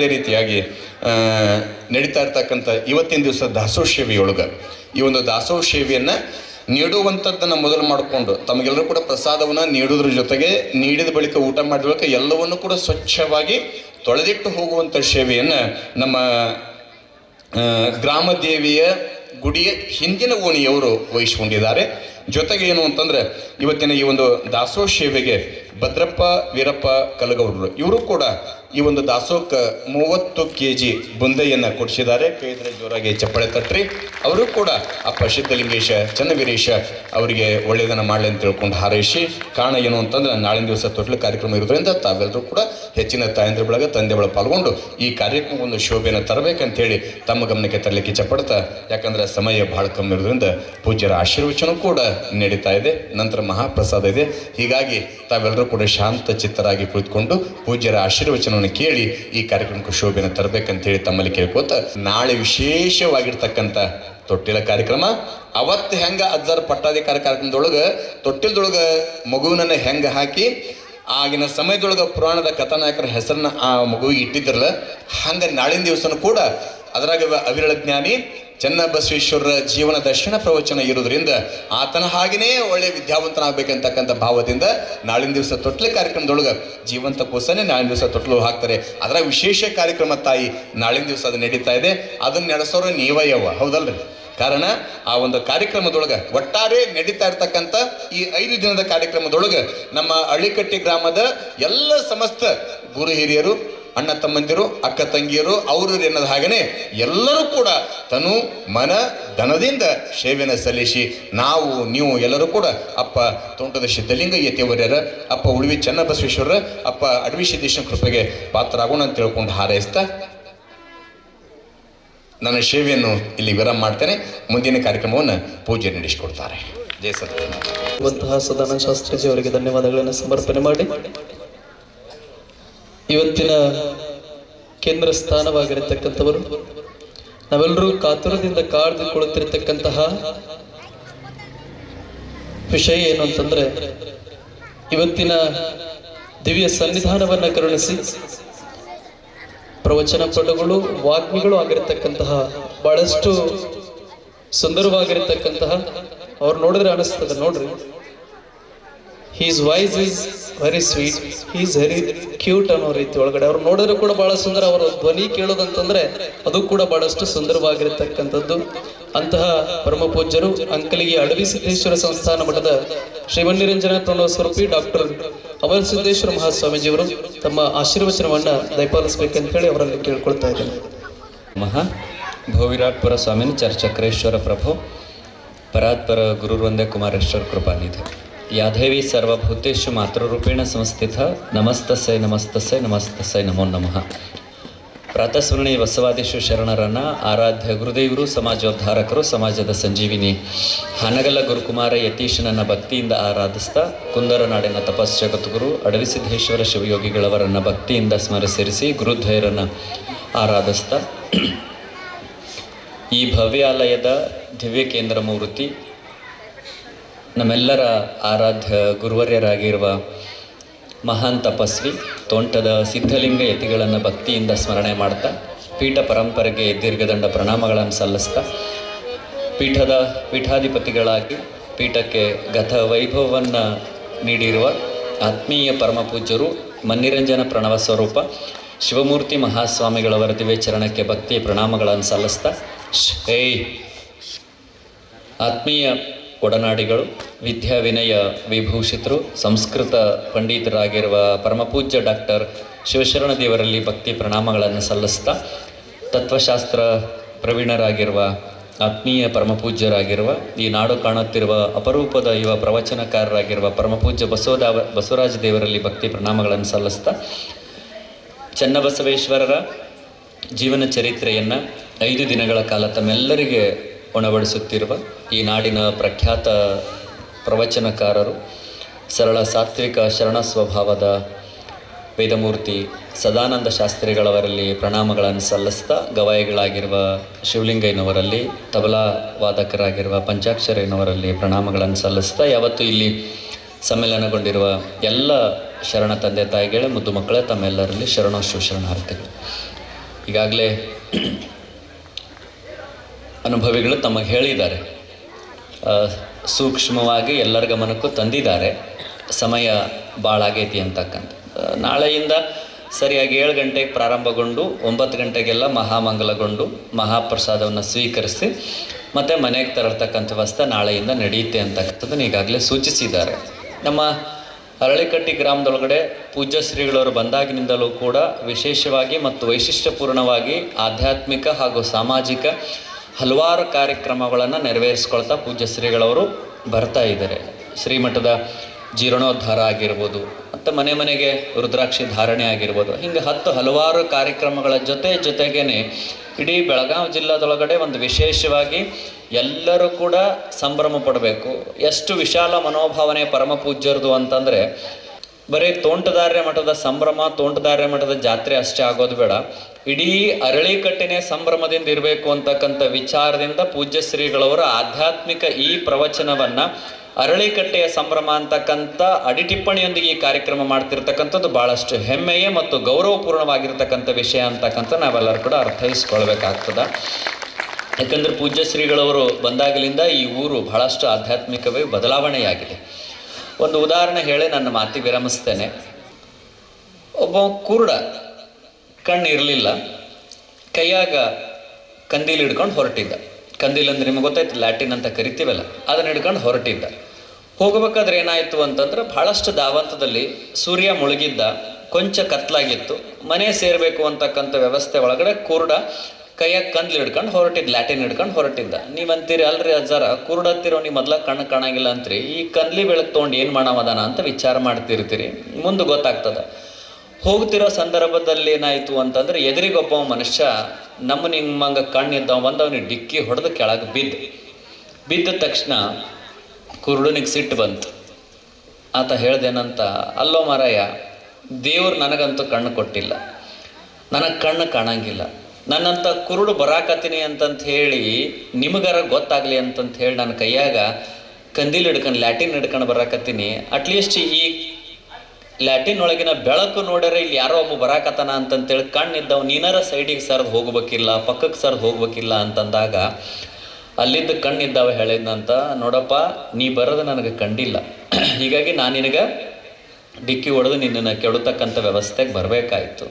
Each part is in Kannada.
ಅದೇ ರೀತಿಯಾಗಿ ನಡೀತಾ ಇರ್ತಕ್ಕಂಥ ಇವತ್ತಿನ ದಿವಸ ದಾಸೋಹ ಸೇವೆಯೊಳಗೆ, ಈ ಒಂದು ದಾಸೋಹ ಸೇವೆಯನ್ನು ನೀಡುವಂಥದ್ದನ್ನು ಮೊದಲು ಮಾಡಿಕೊಂಡು, ತಮಗೆಲ್ಲರೂ ಕೂಡ ಪ್ರಸಾದವನ್ನು ನೀಡೋದ್ರ ಜೊತೆಗೆ ನೀಡಿದ ಬಳಿಕ ಊಟ ಮಾಡಿದ ಬಳಿಕ ಎಲ್ಲವನ್ನು ಕೂಡ ಸ್ವಚ್ಛವಾಗಿ ತೊಳೆದಿಟ್ಟು ಹೋಗುವಂಥ ಸೇವೆಯನ್ನು ನಮ್ಮ ಗ್ರಾಮದೇವಿಯ ಗ್ರಾಮ ದೇವಿಯ ಗುಡಿಯ ಹಿಂದಿನ ಓಣಿಯವರು ವಹಿಸಿಕೊಂಡಿದ್ದಾರೆ. ಜೊತೆಗೆ ಏನು ಅಂತಂದ್ರೆ, ಇವತ್ತಿನ ಈ ಒಂದು ದಾಸೋಹ ಸೇವೆಗೆ ಭದ್ರಪ್ಪ, ವೀರಪ್ಪ, ಕಲಗೌಡರು ಇವರು ಕೂಡ ಈ ಒಂದು ದಾಸೋಕ ಮೂವತ್ತು ಕೆ ಜಿ ಬುಂದೆಯನ್ನು ಕೊಡಿಸಿದ್ದಾರೆ. ಕೈದ್ರೆ ಜೋರಾಗಿ ಚಪ್ಪಳೆ ತಟ್ರಿ. ಅವರು ಕೂಡ ಅಪ್ಪ ಸಿದ್ಧಲಿಂಗೇಶ ಚನ್ನವೀರೇಶ ಅವರಿಗೆ ಒಳ್ಳೆಯದನ್ನು ಮಾಡಲಿ ಅಂತ ತಿಳ್ಕೊಂಡು ಹಾರೈಸಿ, ಕಾರಣ ಏನು ಅಂತಂದ್ರೆ ನಾಳಿನ ದಿವಸ ತೊಟ್ಲು ಕಾರ್ಯಕ್ರಮ ಇರೋದ್ರಿಂದ ತಾವೆಲ್ಲರೂ ಕೂಡ ಹೆಚ್ಚಿನ ತಾಯಂದ್ರ ಬಳಗ ತಂದೆ ಬಳಗ ಪಾಲ್ಗೊಂಡು ಈ ಕಾರ್ಯಕ್ರಮ ಒಂದು ಶೋಭೆಯನ್ನು ತರಬೇಕಂತೇಳಿ ತಮ್ಮ ಗಮನಕ್ಕೆ ತರಲಿಕ್ಕೆ ಇಚ್ಛಪಡ್ತಾ ಯಾಕಂದ್ರೆ ಸಮಯ ಬಹಳ ಕಮ್ಮಿ ಇರೋದ್ರಿಂದ ಪೂಜ್ಯರ ಆಶೀರ್ವಚನ ಕೂಡ ನಡೀತಾ ಇದೆ. ನಂತರ ಮಹಾಪ್ರಸಾದ ಇದೆ. ಹೀಗಾಗಿ ತಾವೆಲ್ಲರೂ ಕೂಡ ಶಾಂತ ಚಿತ್ತರಾಗಿ ಕುಳಿತುಕೊಂಡು ಪೂಜ್ಯರ ಆಶೀರ್ವಚನವನ್ನು ಕೇಳಿ ಈ ಕಾರ್ಯಕ್ರಮಕ್ಕೆ ಶೋಭೆಯನ್ನು ತರಬೇಕಂತೇಳಿ ತಮ್ಮಲ್ಲಿ ಕೇಳ್ಕೊತ ನಾಳೆ ವಿಶೇಷವಾಗಿರ್ತಕ್ಕಂಥ ತೊಟ್ಟಿಲ ಕಾರ್ಯಕ್ರಮ. ಅವತ್ತು ಹೆಂಗ ಅಜ್ಜರ ಪಟ್ಟಾಧಿಕಾರ ಕಾರ್ಯಕ್ರಮದೊಳಗೆ ತೊಟ್ಟಿಲದೊಳಗೆ ಮಗುವಿನ ಹೆಂಗೆ ಹಾಕಿ, ಆಗಿನ ಸಮಯದೊಳಗೆ ಪುರಾಣದ ಕಥಾನಾಯಕರ ಹೆಸರನ್ನ ಆ ಮಗುವಿಗೆ ಇಟ್ಟಿದ್ರಲ್ಲ, ಹಂಗೆ ನಾಳಿನ ದಿವಸನೂ ಕೂಡ ಅದರಾಗ ಅವಿರಳ ಜ್ಞಾನಿ ಚನ್ನಬಸವೇಶ್ವರರ ಜೀವನ ದರ್ಶನ ಪ್ರವಚನ ಇರೋದ್ರಿಂದ ಆತನ ಹಾಗೆಯೇ ಒಳ್ಳೆ ವಿದ್ಯಾವಂತನಾಗಬೇಕಂತಕ್ಕಂಥ ಭಾವದಿಂದ ನಾಳಿನ ದಿವಸ ತೊಟ್ಲ ಕಾರ್ಯಕ್ರಮದೊಳಗೆ ಜೀವಂತ ಕೋಸನೇ ನಾಳಿನ ದಿವಸ ತೊಟ್ಲು ಹಾಕ್ತಾರೆ. ಅದರ ವಿಶೇಷ ಕಾರ್ಯಕ್ರಮ ತಾಯಿ ನಾಳಿನ ದಿವಸ ಅದು ನಡೀತಾ ಇದೆ. ಅದನ್ನು ನಡೆಸೋರು ನೀವಯ್ಯವ್ವ. ಹೌದಲ್ರಿ? ಕಾರಣ ಆ ಒಂದು ಕಾರ್ಯಕ್ರಮದೊಳಗೆ ಒಟ್ಟಾರೆ ನಡೀತಾ ಇರ್ತಕ್ಕಂಥ ಈ ಐದು ದಿನದ ಕಾರ್ಯಕ್ರಮದೊಳಗೆ ನಮ್ಮ ಹಳ್ಳಿಕಟ್ಟಿ ಗ್ರಾಮದ ಎಲ್ಲ ಸಮಸ್ತ ಗುರು ಹಿರಿಯರು ಅಣ್ಣ ತಮ್ಮಂದಿರು, ಅಕ್ಕ ತಂಗಿಯರು ಅವರು ಎನ್ನದ ಹಾಗೇನೆ ಎಲ್ಲರೂ ಕೂಡ ತನು ಮನ ಧನದಿಂದ ಸೇವೆನ ಸಲ್ಲಿಸಿ ನಾವು, ನೀವು ಎಲ್ಲರೂ ಕೂಡ ಅಪ್ಪ ತೋಂಟದ ಸಿದ್ಧಲಿಂಗ ಯತಿಯವರ್ಯರ ಅಪ್ಪ ಉಳಿವಿ ಚನ್ನಬಸವೇಶ್ವರ ಅಪ್ಪ ಅಡವಿ ಸಿದ್ಧೇಶ್ವರ ಕೃಪೆಗೆ ಪಾತ್ರರಾಗೋಣ ಅಂತ ತಿಳ್ಕೊಂಡು ಹಾರೈಸ್ತಾ ನನ್ನ ಸೇವೆಯನ್ನು ಇಲ್ಲಿ ವಿರಾಮ ಮಾಡ್ತೇನೆ. ಮುಂದಿನ ಕಾರ್ಯಕ್ರಮವನ್ನು ಪೂಜೆ ನಡೆಸಿಕೊಡ್ತಾರೆ. ಜಯ ಸದಾನಂದ ಶಾಸ್ತ್ರಿಜಿ ಅವರಿಗೆ ಧನ್ಯವಾದಗಳನ್ನು ಸಮರ್ಪಣೆ ಮಾಡಿ. ಇವತ್ತಿನ ಕೇಂದ್ರ ಸ್ಥಾನವಾಗಿರತಕ್ಕಂಥವರು, ನಾವೆಲ್ಲರೂ ಕಾತುರದಿಂದ ಕಾಯ್ದು ಕುಳಿತಿರ್ತಕ್ಕಂತಹ ವಿಷಯ ಏನು ಅಂತಂದ್ರೆ, ಇವತ್ತಿನ ದಿವ್ಯ ಸನ್ನಿಧಾನವನ್ನ ಕರುಣಿಸಿ, ಪ್ರವಚನ ಪಟುಗಳು, ವಾಗ್ಮಿಗಳು ಆಗಿರತಕ್ಕಂತಹ ಬಹಳಷ್ಟು ಸುಂದರವಾಗಿರತಕ್ಕಂತಹ, ಅವ್ರು ನೋಡಿದ್ರೆ ಅನಿಸ್ತದೆ, ನೋಡ್ರಿ. His voice is very sweet is very cute ಅನ್ನೋ ರೀತಿ ಒಳಗಡೆ. ಅವ್ರು ನೋಡಿದ್ರು ಕೂಡ ಬಹಳ ಸುಂದರ. ಅವರ ಧ್ವನಿ ಕೇಳೋದಂತಂದ್ರೆ ಅದು ಕೂಡ ಬಹಳಷ್ಟು ಸುಂದರವಾಗಿರತಕ್ಕಂಥದ್ದು. ಅಂತಹ ಪರಮ ಪೂಜ್ಯರು ಅಂಕಲಿಗೆ ಅಡವಿ ಸಿದ್ದೇಶ್ವರ ಸಂಸ್ಥಾನ ಮಠದ ಶ್ರೀಮನ್ನಿರಂಜನ ತೋಣ ಸ್ವರೂಪಿ ಡಾಕ್ಟರ್ ಅವರ ಸಿದ್ದೇಶ್ವರ ಮಹಾಸ್ವಾಮೀಜಿಯವರು ತಮ್ಮ ಆಶೀರ್ವಚನವನ್ನ ದಯಪಾಲಿಸಬೇಕಂತ ಹೇಳಿ ಅವರಲ್ಲಿ ಕೇಳ್ಕೊಳ್ತಾ ಇದ್ದೇನೆ. ಮಹಾ ಭೋವಿರಾಟ್ಪುರ ಸ್ವಾಮಿನ ಚರ್ಚಕ್ರೇಶ್ವರ ಪ್ರಭು, ಪರಾತ್ಪರ ಗುರುವಂದೇ ಕುಮಾರೇಶ್ವರ ಕೃಪಾನಿಧಿ. ಯಾದೇವಿ ಸರ್ವಭೂತೇಶು ಮಾತೃರೂಪೇಣ ಸಂಸ್ಥಿತ ನಮಸ್ತಸ್ಸೈ ನಮಸ್ತಸ್ಸೈ ನಮಸ್ತಸ್ಸೈ ನಮೋ ನಮಃ. ಪ್ರಾತಸ್ಮರಣಿ ಬಸವಾದೇಶು ಶರಣರನ್ನ ಆರಾಧ್ಯ ಗುರುದೇವರು, ಸಮಾಜೋದ್ಧಾರಕರು, ಸಮಾಜದ ಸಂಜೀವಿನಿ ಹನಗಲ ಗುರುಕುಮಾರ ಯತೀಶನನ್ನ ಭಕ್ತಿಯಿಂದ ಆರಾಧಿಸ್ತಾ ಕುಂದರ ನಾಡಿನ ಅಡವಿ ಅಡವಿಸಿದ್ದೇಶ್ವರ ಶಿವಯೋಗಿಗಳವರನ್ನ ಭಕ್ತಿಯಿಂದ ಸ್ಮರಿಸಿರಿಸಿ ಗುರುದ್ವಯರನ್ನು ಆರಾಧಿಸ್ತಾ ಈ ಭವ್ಯಾಲಯದ ದಿವ್ಯ ಕೇಂದ್ರ ಮೂರ್ತಿ ನಮ್ಮೆಲ್ಲರ ಆರಾಧ್ಯ ಗುರುವರ್ಯರಾಗಿರುವ ಮಹಾನ್ ತಪಸ್ವಿ, ತೋಂಟದ ಸಿದ್ಧಲಿಂಗ ಯತಿಗಳನ್ನು ಭಕ್ತಿಯಿಂದ ಸ್ಮರಣೆ ಮಾಡ್ತಾ, ಪೀಠ ಪರಂಪರೆಗೆ ದೀರ್ಘದಂಡ ಪ್ರಣಾಮಗಳನ್ನು ಸಲ್ಲಿಸ್ತಾ, ಪೀಠದ ಪೀಠಾಧಿಪತಿಗಳಾಗಿ ಪೀಠಕ್ಕೆ ಗತ ವೈಭವವನ್ನು ನೀಡಿರುವ ಆತ್ಮೀಯ ಪರಮಪೂಜ್ಯರು ಮನ್ನಿರಂಜನ ಪ್ರಣವ ಸ್ವರೂಪ, ಶಿವಮೂರ್ತಿ ಮಹಾಸ್ವಾಮಿಗಳ ವರದಿವೆ ಚರಣಕ್ಕೆ ಭಕ್ತಿ ಪ್ರಣಾಮಗಳನ್ನು ಸಲ್ಲಿಸ್ತಾ ಶ್- ಏಯ್ ಆತ್ಮೀಯ ಒಡನಾಡಿಗಳು ವಿದ್ಯಾ ವಿನಯ ವಿಭೂಷಿತರು, ಸಂಸ್ಕೃತ ಪಂಡಿತರಾಗಿರುವ ಪರಮಪೂಜ್ಯ ಡಾಕ್ಟರ್ ಶಿವಶರಣ ದೇವರಲ್ಲಿ ಭಕ್ತಿ ಪ್ರಣಾಮಗಳನ್ನು ಸಲ್ಲಿಸ್ತಾ, ತತ್ವಶಾಸ್ತ್ರ ಪ್ರವೀಣರಾಗಿರುವ, ಆತ್ಮೀಯ ಪರಮಪೂಜ್ಯರಾಗಿರುವ, ಈ ನಾಡು ಕಾಣುತ್ತಿರುವ ಅಪರೂಪದ ಯುವ ಪ್ರವಚನಕಾರರಾಗಿರುವ ಪರಮಪೂಜ್ಯ ಬಸವದಾವ ಬಸವರಾಜ ದೇವರಲ್ಲಿ ಭಕ್ತಿ ಪ್ರಣಾಮಗಳನ್ನು ಸಲ್ಲಿಸ್ತಾ, ಚನ್ನಬಸವೇಶ್ವರರ ಜೀವನ ಚರಿತ್ರೆಯನ್ನು ಐದು ದಿನಗಳ ಕಾಲ ತಮ್ಮೆಲ್ಲರಿಗೆ ಉಣಬಡಿಸುತ್ತಿರುವ ಈ ನಾಡಿನ ಪ್ರಖ್ಯಾತ ಪ್ರವಚನಕಾರರು ಸರಳ ಸಾತ್ವಿಕ ಶರಣ ಸ್ವಭಾವದ ವೇದಮೂರ್ತಿ ಸದಾನಂದ ಶಾಸ್ತ್ರಿಗಳವರಲ್ಲಿ ಪ್ರಣಾಮಗಳನ್ನು ಸಲ್ಲಿಸ್ತಾ ಗವಾಯಿಗಳಾಗಿರುವ ಶಿವಲಿಂಗಯ್ಯನವರಲ್ಲಿ ತಬಲಾ ವಾದಕರಾಗಿರುವ ಪಂಚಾಕ್ಷರಯ್ಯನವರಲ್ಲಿ ಪ್ರಣಾಮಗಳನ್ನು ಸಲ್ಲಿಸ್ತಾ ಯಾವತ್ತು ಇಲ್ಲಿ ಸಮ್ಮೇಳನಗೊಂಡಿರುವ ಎಲ್ಲ ಶರಣ ತಂದೆ ತಾಯಿಗಳೇ, ಮುದ್ದು ಮಕ್ಕಳೇ, ತಮ್ಮೆಲ್ಲರಲ್ಲಿ ಶರಣೋಶ್ವ ಶರಣಾರ್ಥಿಗಳು. ಈಗಾಗಲೇ ಅನುಭವಿಗಳು ತಮಗೆ ಹೇಳಿದ್ದಾರೆ. ಸೂಕ್ಷ್ಮವಾಗಿ ಎಲ್ಲರ ಗಮನಕ್ಕೂ ತಂದಿದ್ದಾರೆ. ಸಮಯ ಭಾಳಾಗೈತಿ ಅಂತಕ್ಕಂಥ. ನಾಳೆಯಿಂದ ಸರಿಯಾಗಿ ಏಳು ಗಂಟೆಗೆ ಪ್ರಾರಂಭಗೊಂಡು ಒಂಬತ್ತು ಗಂಟೆಗೆಲ್ಲ ಮಹಾಮಂಗಲಗೊಂಡು ಮಹಾಪ್ರಸಾದವನ್ನು ಸ್ವೀಕರಿಸಿ ಮತ್ತು ಮನೆಗೆ ತರತಕ್ಕಂಥ ವ್ಯವಸ್ಥೆ ನಾಳೆಯಿಂದ ನಡೆಯುತ್ತೆ ಅಂತಕ್ಕಂಥದ್ದನ್ನು ಈಗಾಗಲೇ ಸೂಚಿಸಿದ್ದಾರೆ. ನಮ್ಮ ಅರಳಿಕಟ್ಟಿ ಗ್ರಾಮದೊಳಗಡೆ ಪೂಜ್ಯ ಶ್ರೀಗಳವರು ಬಂದಾಗಿನಿಂದಲೂ ಕೂಡ ವಿಶೇಷವಾಗಿ ಮತ್ತು ವೈಶಿಷ್ಟ್ಯಪೂರ್ಣವಾಗಿ ಆಧ್ಯಾತ್ಮಿಕ ಹಾಗೂ ಸಾಮಾಜಿಕ ಹಲವಾರು ಕಾರ್ಯಕ್ರಮಗಳನ್ನು ನೆರವೇರಿಸ್ಕೊಳ್ತಾ ಪೂಜ್ಯ ಶ್ರೀಗಳವರು ಬರ್ತಾ ಇದ್ದಾರೆ. ಶ್ರೀಮಠದ ಜೀರ್ಣೋದ್ಧಾರ ಆಗಿರ್ಬೋದು, ಮತ್ತು ಮನೆ ಮನೆಗೆ ರುದ್ರಾಕ್ಷಿ ಧಾರಣೆ ಆಗಿರ್ಬೋದು, ಹಿಂಗೆ ಹತ್ತು ಹಲವಾರು ಕಾರ್ಯಕ್ರಮಗಳ ಜೊತೆ ಜೊತೆಗೇನೆ ಇಡೀ ಬೆಳಗಾವಿ ಜಿಲ್ಲಾದೊಳಗಡೆ ಒಂದು ವಿಶೇಷವಾಗಿ ಎಲ್ಲರೂ ಕೂಡ ಸಂಭ್ರಮ ಪಡಬೇಕು. ಎಷ್ಟು ವಿಶಾಲ ಮನೋಭಾವನೆ ಪರಮ ಪೂಜ್ಯರದು ಅಂತಂದರೆ, ಬರೀ ತೋಂಟದಾರ್ಯ ಮಠದ ಸಂಭ್ರಮ, ತೋಂಟದಾರ್ಯ ಮಠದ ಜಾತ್ರೆ ಅಷ್ಟೇ ಆಗೋದು ಬೇಡ. ಇಡೀ ಅರಳಿಕಟ್ಟಿನ ಸಂಭ್ರಮದಿಂದ ಇರಬೇಕು ಅಂತಕ್ಕಂಥ ವಿಚಾರದಿಂದ ಪೂಜ್ಯ ಶ್ರೀಗಳವರು ಆಧ್ಯಾತ್ಮಿಕ ಈ ಪ್ರವಚನವನ್ನ ಅರಳಿಕಟ್ಟೆಯ ಸಂಭ್ರಮ ಅಂತಕ್ಕಂಥ ಅಡಿಟಿಪ್ಪಣಿಯೊಂದಿಗೆ ಈ ಕಾರ್ಯಕ್ರಮ ಮಾಡ್ತಿರ್ತಕ್ಕಂಥದ್ದು ಬಹಳಷ್ಟು ಹೆಮ್ಮೆಯೇ ಮತ್ತು ಗೌರವಪೂರ್ಣವಾಗಿರ್ತಕ್ಕಂಥ ವಿಷಯ ಅಂತಕ್ಕಂಥ ನಾವೆಲ್ಲರೂ ಕೂಡ ಅರ್ಥೈಸ್ಕೊಳ್ಬೇಕಾಗ್ತದೆ. ಯಾಕಂದ್ರೆ ಪೂಜ್ಯ ಶ್ರೀಗಳವರು ಬಂದಾಗಲಿಂದ ಈ ಊರು ಬಹಳಷ್ಟು ಆಧ್ಯಾತ್ಮಿಕವೇ ಬದಲಾವಣೆಯಾಗಿದೆ. ಒಂದು ಉದಾಹರಣೆ ಹೇಳಿ ನನ್ನ ಮಾತಿ ವಿರಮಿಸ್ತೇನೆ. ಒಬ್ಬ ಕುರುಡ ಕಣ್ಣು ಇರಲಿಲ್ಲ ಕೈಯಾಗ ಕಂದೀಲ್ ಹಿಡ್ಕೊಂಡು ಹೊರಟಿದ್ದ. ಕಂದೀಲ್ ಅಂದ್ರೆ ನಿಮಗೆ ಗೊತ್ತಾಯ್ತು, ಲ್ಯಾಟಿನ್ ಅಂತ ಕರಿತೀವಲ್ಲ, ಅದನ್ನ ಹಿಡ್ಕೊಂಡು ಹೊರಟಿದ್ದ. ಹೋಗಬೇಕಾದ್ರೆ ಏನಾಯಿತು ಅಂತಂದ್ರೆ ಬಹಳಷ್ಟು ದಾವಂತದಲ್ಲಿ ಸೂರ್ಯ ಮುಳುಗಿದ್ದ, ಕೊಂಚ ಕತ್ಲಾಗಿತ್ತು. ಮನೆ ಸೇರಬೇಕು ಅಂತಕ್ಕಂಥ ವ್ಯವಸ್ಥೆ ಒಳಗಡೆ ಕುರುಡ ಕೈಯಾಗ ಕಂದ್ಲು ಹಿಡ್ಕೊಂಡು ಹೊರಟಿದ್ದ, ಲ್ಯಾಟಿನ್ ಹಿಡ್ಕೊಂಡು ಹೊರಟಿದ್ದ. ನೀವಂತೀರಿ ಅಲ್ರಿ ಅಜ್ಜಾರ ಕುರುಡತ್ತಿರೋ ನೀವು ಮೊದ್ಲ ಕಣ್ಣು ಕಾಣಂಗಿಲ್ಲ ಅಂತ್ರಿ. ಈ ಕಂದ್ಲಿ ಬೆಳಕು ತೊಗೊಂಡು ಏನು ಮಾಡವದಾನ ಅಂತ ವಿಚಾರ ಮಾಡ್ತಿರ್ತೀರಿ. ಮುಂದೆ ಗೊತ್ತಾಗ್ತದ. ಹೋಗ್ತಿರೋ ಸಂದರ್ಭದಲ್ಲಿ ಏನಾಯಿತು ಅಂತಂದ್ರೆ ಎದುರಿಗೊಬ್ಬ ಮನುಷ್ಯ ನಮ್ಮ ನಿಮ್ಮಂಗ ಕಣ್ಣಿದ್ದ ಬಂದು ಅವನಿಗೆ ಡಿಕ್ಕಿ ಹೊಡೆದು ಕೆಳಗೆ ಬಿದ್ದು. ಬಿದ್ದ ತಕ್ಷಣ ಕುರುಡನಿಗೆ ಸಿಟ್ಟು ಬಂತು. ಆತ ಹೇಳ್ದೇನಂತ, ಅಲ್ಲೋ ಮಾರಾಯ, ದೇವ್ರು ನನಗಂತೂ ಕಣ್ಣು ಕೊಟ್ಟಿಲ್ಲ. ನನಗೆ ಕಣ್ಣು ಕಾಣಂಗಿಲ್ಲ. ನನ್ನಂತ ಕುರುಡು ಬರಾಕತ್ತೀನಿ ಅಂತಂತ ಹೇಳಿ ನಿಮಗಾರ ಗೊತ್ತಾಗಲಿ ಅಂತಂತ ಹೇಳಿ ನನ್ನ ಕೈಯಾಗ ಕಂದೀಲ್ ಹಿಡ್ಕೊಂಡು ಲ್ಯಾಟಿನ್ ಹಿಡ್ಕೊಂಡು ಬರಾಕತ್ತೀನಿ. ಅಟ್ಲೀಸ್ಟ್ ಈ ಲ್ಯಾಟಿನ್ ಒಳಗಿನ ಬೆಳಕು ನೋಡ್ಯಾರ ಇಲ್ಲಿ ಯಾರೋ ಒಬ್ಬ ಬರಾಕತ್ತಾನ ಅಂತಂತೇಳಿ ಕಣ್ಣಿದ್ದವ್, ನೀನಾರ ಸೈಡಿಗೆ ಸರ್ದು ಹೋಗ್ಬೇಕಿಲ್ಲ ಪಕ್ಕಕ್ಕೆ ಸರ್ದು ಹೋಗ್ಬೇಕಿಲ್ಲ ಅಂತಂದಾಗ ಅಲ್ಲಿದ್ದ ಕಣ್ಣಿದ್ದಾವ ಹೇಳಿದ್ನಂತ, ನೋಡಪ್ಪ, ನೀ ಬರೋದು ನನಗೆ ಕಂಡಿಲ್ಲ. ಹೀಗಾಗಿ ನಾನು ನಿನಗೆ ಡಿಕ್ಕಿ ಹೊಡೆದು ನಿನ್ನನ್ನು ಕೆಡತಕ್ಕಂಥ ವ್ಯವಸ್ಥೆಗೆ ಬರಬೇಕಾಯ್ತು.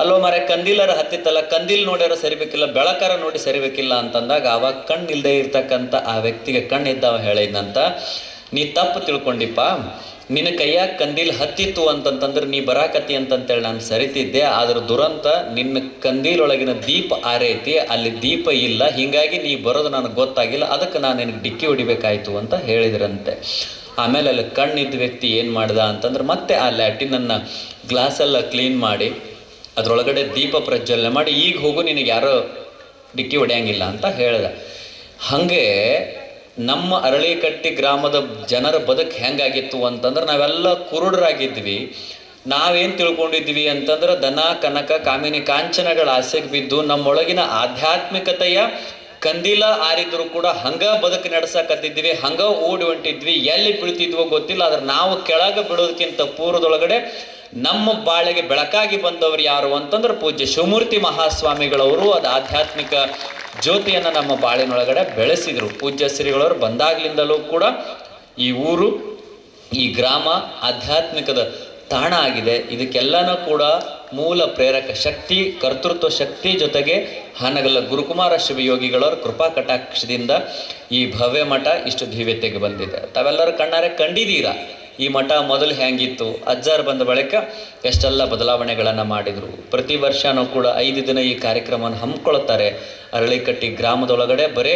ಅಲ್ಲೋ ಮರೆ ಕಂದಿಲ್ಲರ ಹತ್ತಿತ್ತಲ್ಲ, ಕಂದಿಲ್ ನೋಡ್ಯಾರ ಸರಿಬೇಕಿಲ್ಲ, ಬೆಳಕಾರ ನೋಡಿ ಸರಿಬೇಕಿಲ್ಲ ಅಂತಂದಾಗ ಆವಾಗ ಕಣ್ಣಿಲ್ದೇ ಇರ್ತಕ್ಕಂಥ ಆ ವ್ಯಕ್ತಿಗೆ ಕಣ್ಣಿದ್ದಾವ ಹೇಳಿದ್ನಂತ, ನೀ ತಪ್ಪು ತಿಳ್ಕೊಂಡಿಪ್ಪ. ನಿನ್ನ ಕೈಯಾಗ ಕಂದೀಲ್ ಹತ್ತಿತ್ತು ಅಂತಂತಂದ್ರೆ ನೀ ಬರಾಕತಿ ಅಂತಂತೇಳಿ ನಾನು ಸರಿತಿದ್ದೆ, ಆದ್ರ ದುರಂತ ನಿನ್ನ ಕಂದೀಲೊಳಗಿನ ದೀಪ ಆರೈತಿ, ಅಲ್ಲಿ ದೀಪ ಇಲ್ಲ, ಹೀಗಾಗಿ ನೀ ಬರೋದು ನನಗೆ ಗೊತ್ತಾಗಿಲ್ಲ, ಅದಕ್ಕೆ ನಾನು ನಿನಗೆ ಡಿಕ್ಕಿ ಹೊಡಿಬೇಕಾಯ್ತು ಅಂತ ಹೇಳಿದ್ರಂತೆ. ಆಮೇಲೆ ಅಲ್ಲಿ ಕಣ್ಣಿದ್ದ ವ್ಯಕ್ತಿ ಏನು ಮಾಡ್ದ ಅಂತಂದ್ರೆ ಮತ್ತೆ ಆ ಲ್ಯಾಟಿನನ್ನು ಗ್ಲಾಸೆಲ್ಲ ಕ್ಲೀನ್ ಮಾಡಿ, ಅದರೊಳಗಡೆ ದೀಪ ಪ್ರಜ್ವಲನೆ ಮಾಡಿ, ಈಗ ಹೋಗು ನಿನಗೆ ಯಾರೋ ಡಿಕ್ಕಿ ಹೊಡೆಯಂಗಿಲ್ಲ ಅಂತ ಹೇಳ್ದ. ಹಾಗೆ ನಮ್ಮ ಅರಳಿಕಟ್ಟಿ ಗ್ರಾಮದ ಜನರ ಬದುಕು ಹೆಂಗಾಗಿತ್ತು ಅಂತಂದ್ರೆ ನಾವೆಲ್ಲ ಕುರುಡರಾಗಿದ್ವಿ. ನಾವೇನು ತಿಳ್ಕೊಂಡಿದ್ವಿ ಅಂತಂದ್ರೆ ದನ, ಕನಕ, ಕಾಮಿನಿ ಕಾಂಚನಗಳ ಆಸೆಗೆ ಬಿದ್ದು ನಮ್ಮೊಳಗಿನ ಆಧ್ಯಾತ್ಮಿಕತೆಯ ಕಂದಿಲ ಆರಿದ್ರು ಕೂಡ ಹಂಗ ಬದುಕು ನಡೆಸಕತ್ತಿದ್ವಿ, ಹಂಗ ಓಡಿ ಹೊಂಟಿದ್ವಿ, ಎಲ್ಲಿ ಬೀಳ್ತಿದ್ವೋ ಗೊತ್ತಿಲ್ಲ, ಆದ್ರೆ ನಾವು ಕೆಳಗೆ ಬಿಡೋದಕ್ಕಿಂತ ಪೂರ್ವದೊಳಗಡೆ ನಮ್ಮ ಬಾಳೆಗೆ ಬೆಳಕಾಗಿ ಬಂದವರು ಯಾರು ಅಂತಂದ್ರೆ ಪೂಜ್ಯ ಶಿವಮೂರ್ತಿ ಮಹಾಸ್ವಾಮಿಗಳವರು, ಅದು ಆಧ್ಯಾತ್ಮಿಕ ಜ್ಯೋತಿಯನ್ನು ನಮ್ಮ ಬಾಳಿನೊಳಗಡೆ ಬೆಳೆಸಿದರು. ಪೂಜ್ಯ ಶ್ರೀಗಳವರು ಬಂದಾಗ್ಲಿಂದಲೂ ಕೂಡ ಈ ಊರು, ಈ ಗ್ರಾಮ ಆಧ್ಯಾತ್ಮಿಕದ ತಾಣ ಆಗಿದೆ. ಇದಕ್ಕೆಲ್ಲನೂ ಕೂಡ ಮೂಲ ಪ್ರೇರಕ ಶಕ್ತಿ, ಕರ್ತೃತ್ವ ಶಕ್ತಿ ಜೊತೆಗೆ ಹಾನಗಲ್ಲ ಗುರುಕುಮಾರ ಶಿವಯೋಗಿಗಳವರ ಕೃಪಾ ಕಟಾಕ್ಷದಿಂದ ಈ ಭವ್ಯ ಮಠ ಇಷ್ಟು ದಿವ್ಯತೆಗೆ ಬಂದಿದೆ. ತಾವೆಲ್ಲರೂ ಕಣ್ಣಾರೆ ಕಂಡಿದ್ದೀರಾ? ಈ ಮಠ ಮೊದಲು ಹೆಂಗಿತ್ತು? ಅಜ್ಜಾರು ಬಂದ ಬಳಿಕ ಎಷ್ಟೆಲ್ಲ ಬದಲಾವಣೆಗಳನ್ನು ಮಾಡಿದರು? ಪ್ರತಿ ವರ್ಷನೂ ಕೂಡ ಐದು ದಿನ ಈ ಕಾರ್ಯಕ್ರಮವನ್ನು ಹಮ್ಮಿಕೊಳ್ತಾರೆ ಅರಳಿಕಟ್ಟಿ ಗ್ರಾಮದೊಳಗಡೆ ಬರೀ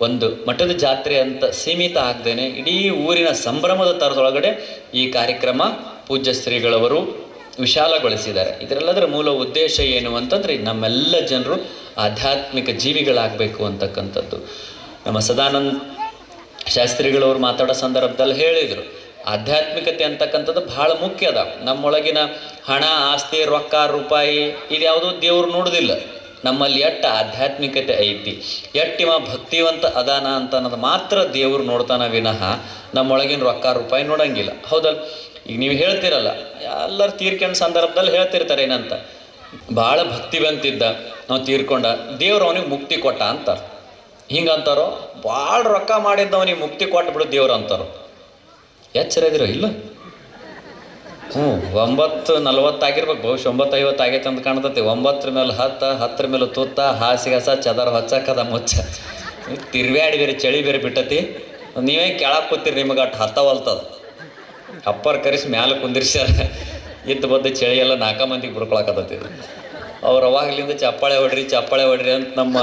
ಒಂದು ಮಠದ ಜಾತ್ರೆ ಅಂತ ಸೀಮಿತ ಆಗದೇನೆ ಇಡೀ ಊರಿನ ಸಂಭ್ರಮದ ತರದೊಳಗಡೆ ಈ ಕಾರ್ಯಕ್ರಮ ಪೂಜ್ಯ ಶ್ರೀಗಳವರು ವಿಶಾಲಗೊಳಿಸಿದ್ದಾರೆ. ಇದರೆಲ್ಲದರ ಮೂಲ ಉದ್ದೇಶ ಏನು ಅಂತಂದರೆ ನಮ್ಮೆಲ್ಲ ಜನರು ಆಧ್ಯಾತ್ಮಿಕ ಜೀವಿಗಳಾಗಬೇಕು ಅಂತಕ್ಕಂಥದ್ದು. ನಮ್ಮ ಸದಾನಂದ ಶಾಸ್ತ್ರಿಗಳವರು ಮಾತಾಡೋ ಸಂದರ್ಭದಲ್ಲಿ ಹೇಳಿದರು ಆಧ್ಯಾತ್ಮಿಕತೆ ಅಂತಕ್ಕಂಥದ್ದು ಬಹಳ ಮುಖ್ಯ ಅದ. ನಮ್ಮೊಳಗಿನ ಹಣ, ಆಸ್ತಿ, ರೊಕ್ಕ, ರೂಪಾಯಿ ಇದು ಯಾವುದೂ ದೇವ್ರು ನೋಡುದಿಲ್ಲ. ನಮ್ಮಲ್ಲಿ ಎಟ್ಟ ಆಧ್ಯಾತ್ಮಿಕತೆ ಐತಿ ಎಟ್ಟಿವ ಭಕ್ತಿವಂತ ಅದಾನ ಅಂತ ಅನ್ನೋದು ಮಾತ್ರ ದೇವ್ರು ನೋಡ್ತಾನ ವಿನಃ ನಮ್ಮೊಳಗಿನ ರೊಕ್ಕ, ರೂಪಾಯಿ ನೋಡಂಗಿಲ್ಲ. ಹೌದಲ್ಲ ಈಗ ನೀವು ಹೇಳ್ತಿರಲ್ಲ, ಎಲ್ಲರೂ ತೀರ್ಕೊಂಡ ಸಂದರ್ಭದಲ್ಲಿ ಹೇಳ್ತಿರ್ತಾರೆ ಏನಂತ? ಭಾಳ ಭಕ್ತಿವಂತಿದ್ದ, ನಾವು ತೀರ್ಕೊಂಡ, ದೇವ್ರು ಅವನಿಗೆ ಮುಕ್ತಿ ಕೊಟ್ಟ ಅಂತಾರೆ. ಹಿಂಗಂತಾರೋ? ಭಾಳ ರೊಕ್ಕ ಮಾಡಿದ್ದವನಿಗೆ ಮುಕ್ತಿ ಕೊಟ್ಟು ಬಿಡು ದೇವ್ರು ಅಂತಾರೋ. ಎಚ್ಚರ ಇದಿರೋ ಇಲ್ಲ? ಹ್ಞೂ, ಒಂಬತ್ತು ನಲ್ವತ್ತಾಗಿರ್ಬೇಕು ಬಹುಶಃ ಒಂಬತ್ತು ಐವತ್ತು ಆಗೈತೆ ಅಂತ ಕಾಣ್ತತಿ. ಒಂಬತ್ತರ ಮೇಲೆ ಹತ್ತ, ಹತ್ತರ ಮೇಲೆ ತೂತ ಹಾಸಿಗೆ ಹಸ ಚದರ ಹೊಚ್ಚಕ್ಕದ ಮುಚ್ಚ. ತಿರ್ವ್ಯಾಡಿ ಬೇರೆ, ಚಳಿ ಬೇರೆ ಬಿಟ್ಟತಿ. ನೀವೇ ಕೆಳಗೆ ಕೂತಿರಿ ನಿಮಗೆ, ಅಟ್ ಹತ್ತವಲ್ತದ ಅಪ್ಪರ್ ಕರೆಸಿ ಮ್ಯಾಲೆ ಕುಂದಿರ್ಸ್ಯಾರ. ಇದ್ದು ಬದ್ದು ಚಳಿ ಎಲ್ಲ ನಾಲ್ಕ ಮಂದಿಗೆ ಬುರ್ಕೊಳಕತ್ತತಿ. ಅವ್ರು ಅವಾಗಲಿಂದ ಚಪ್ಪಾಳೆ ಹೊಡ್ರಿ ಚಪ್ಪಾಳೆ ಹೊಡ್ರಿ ಅಂತ ನಮ್ಮ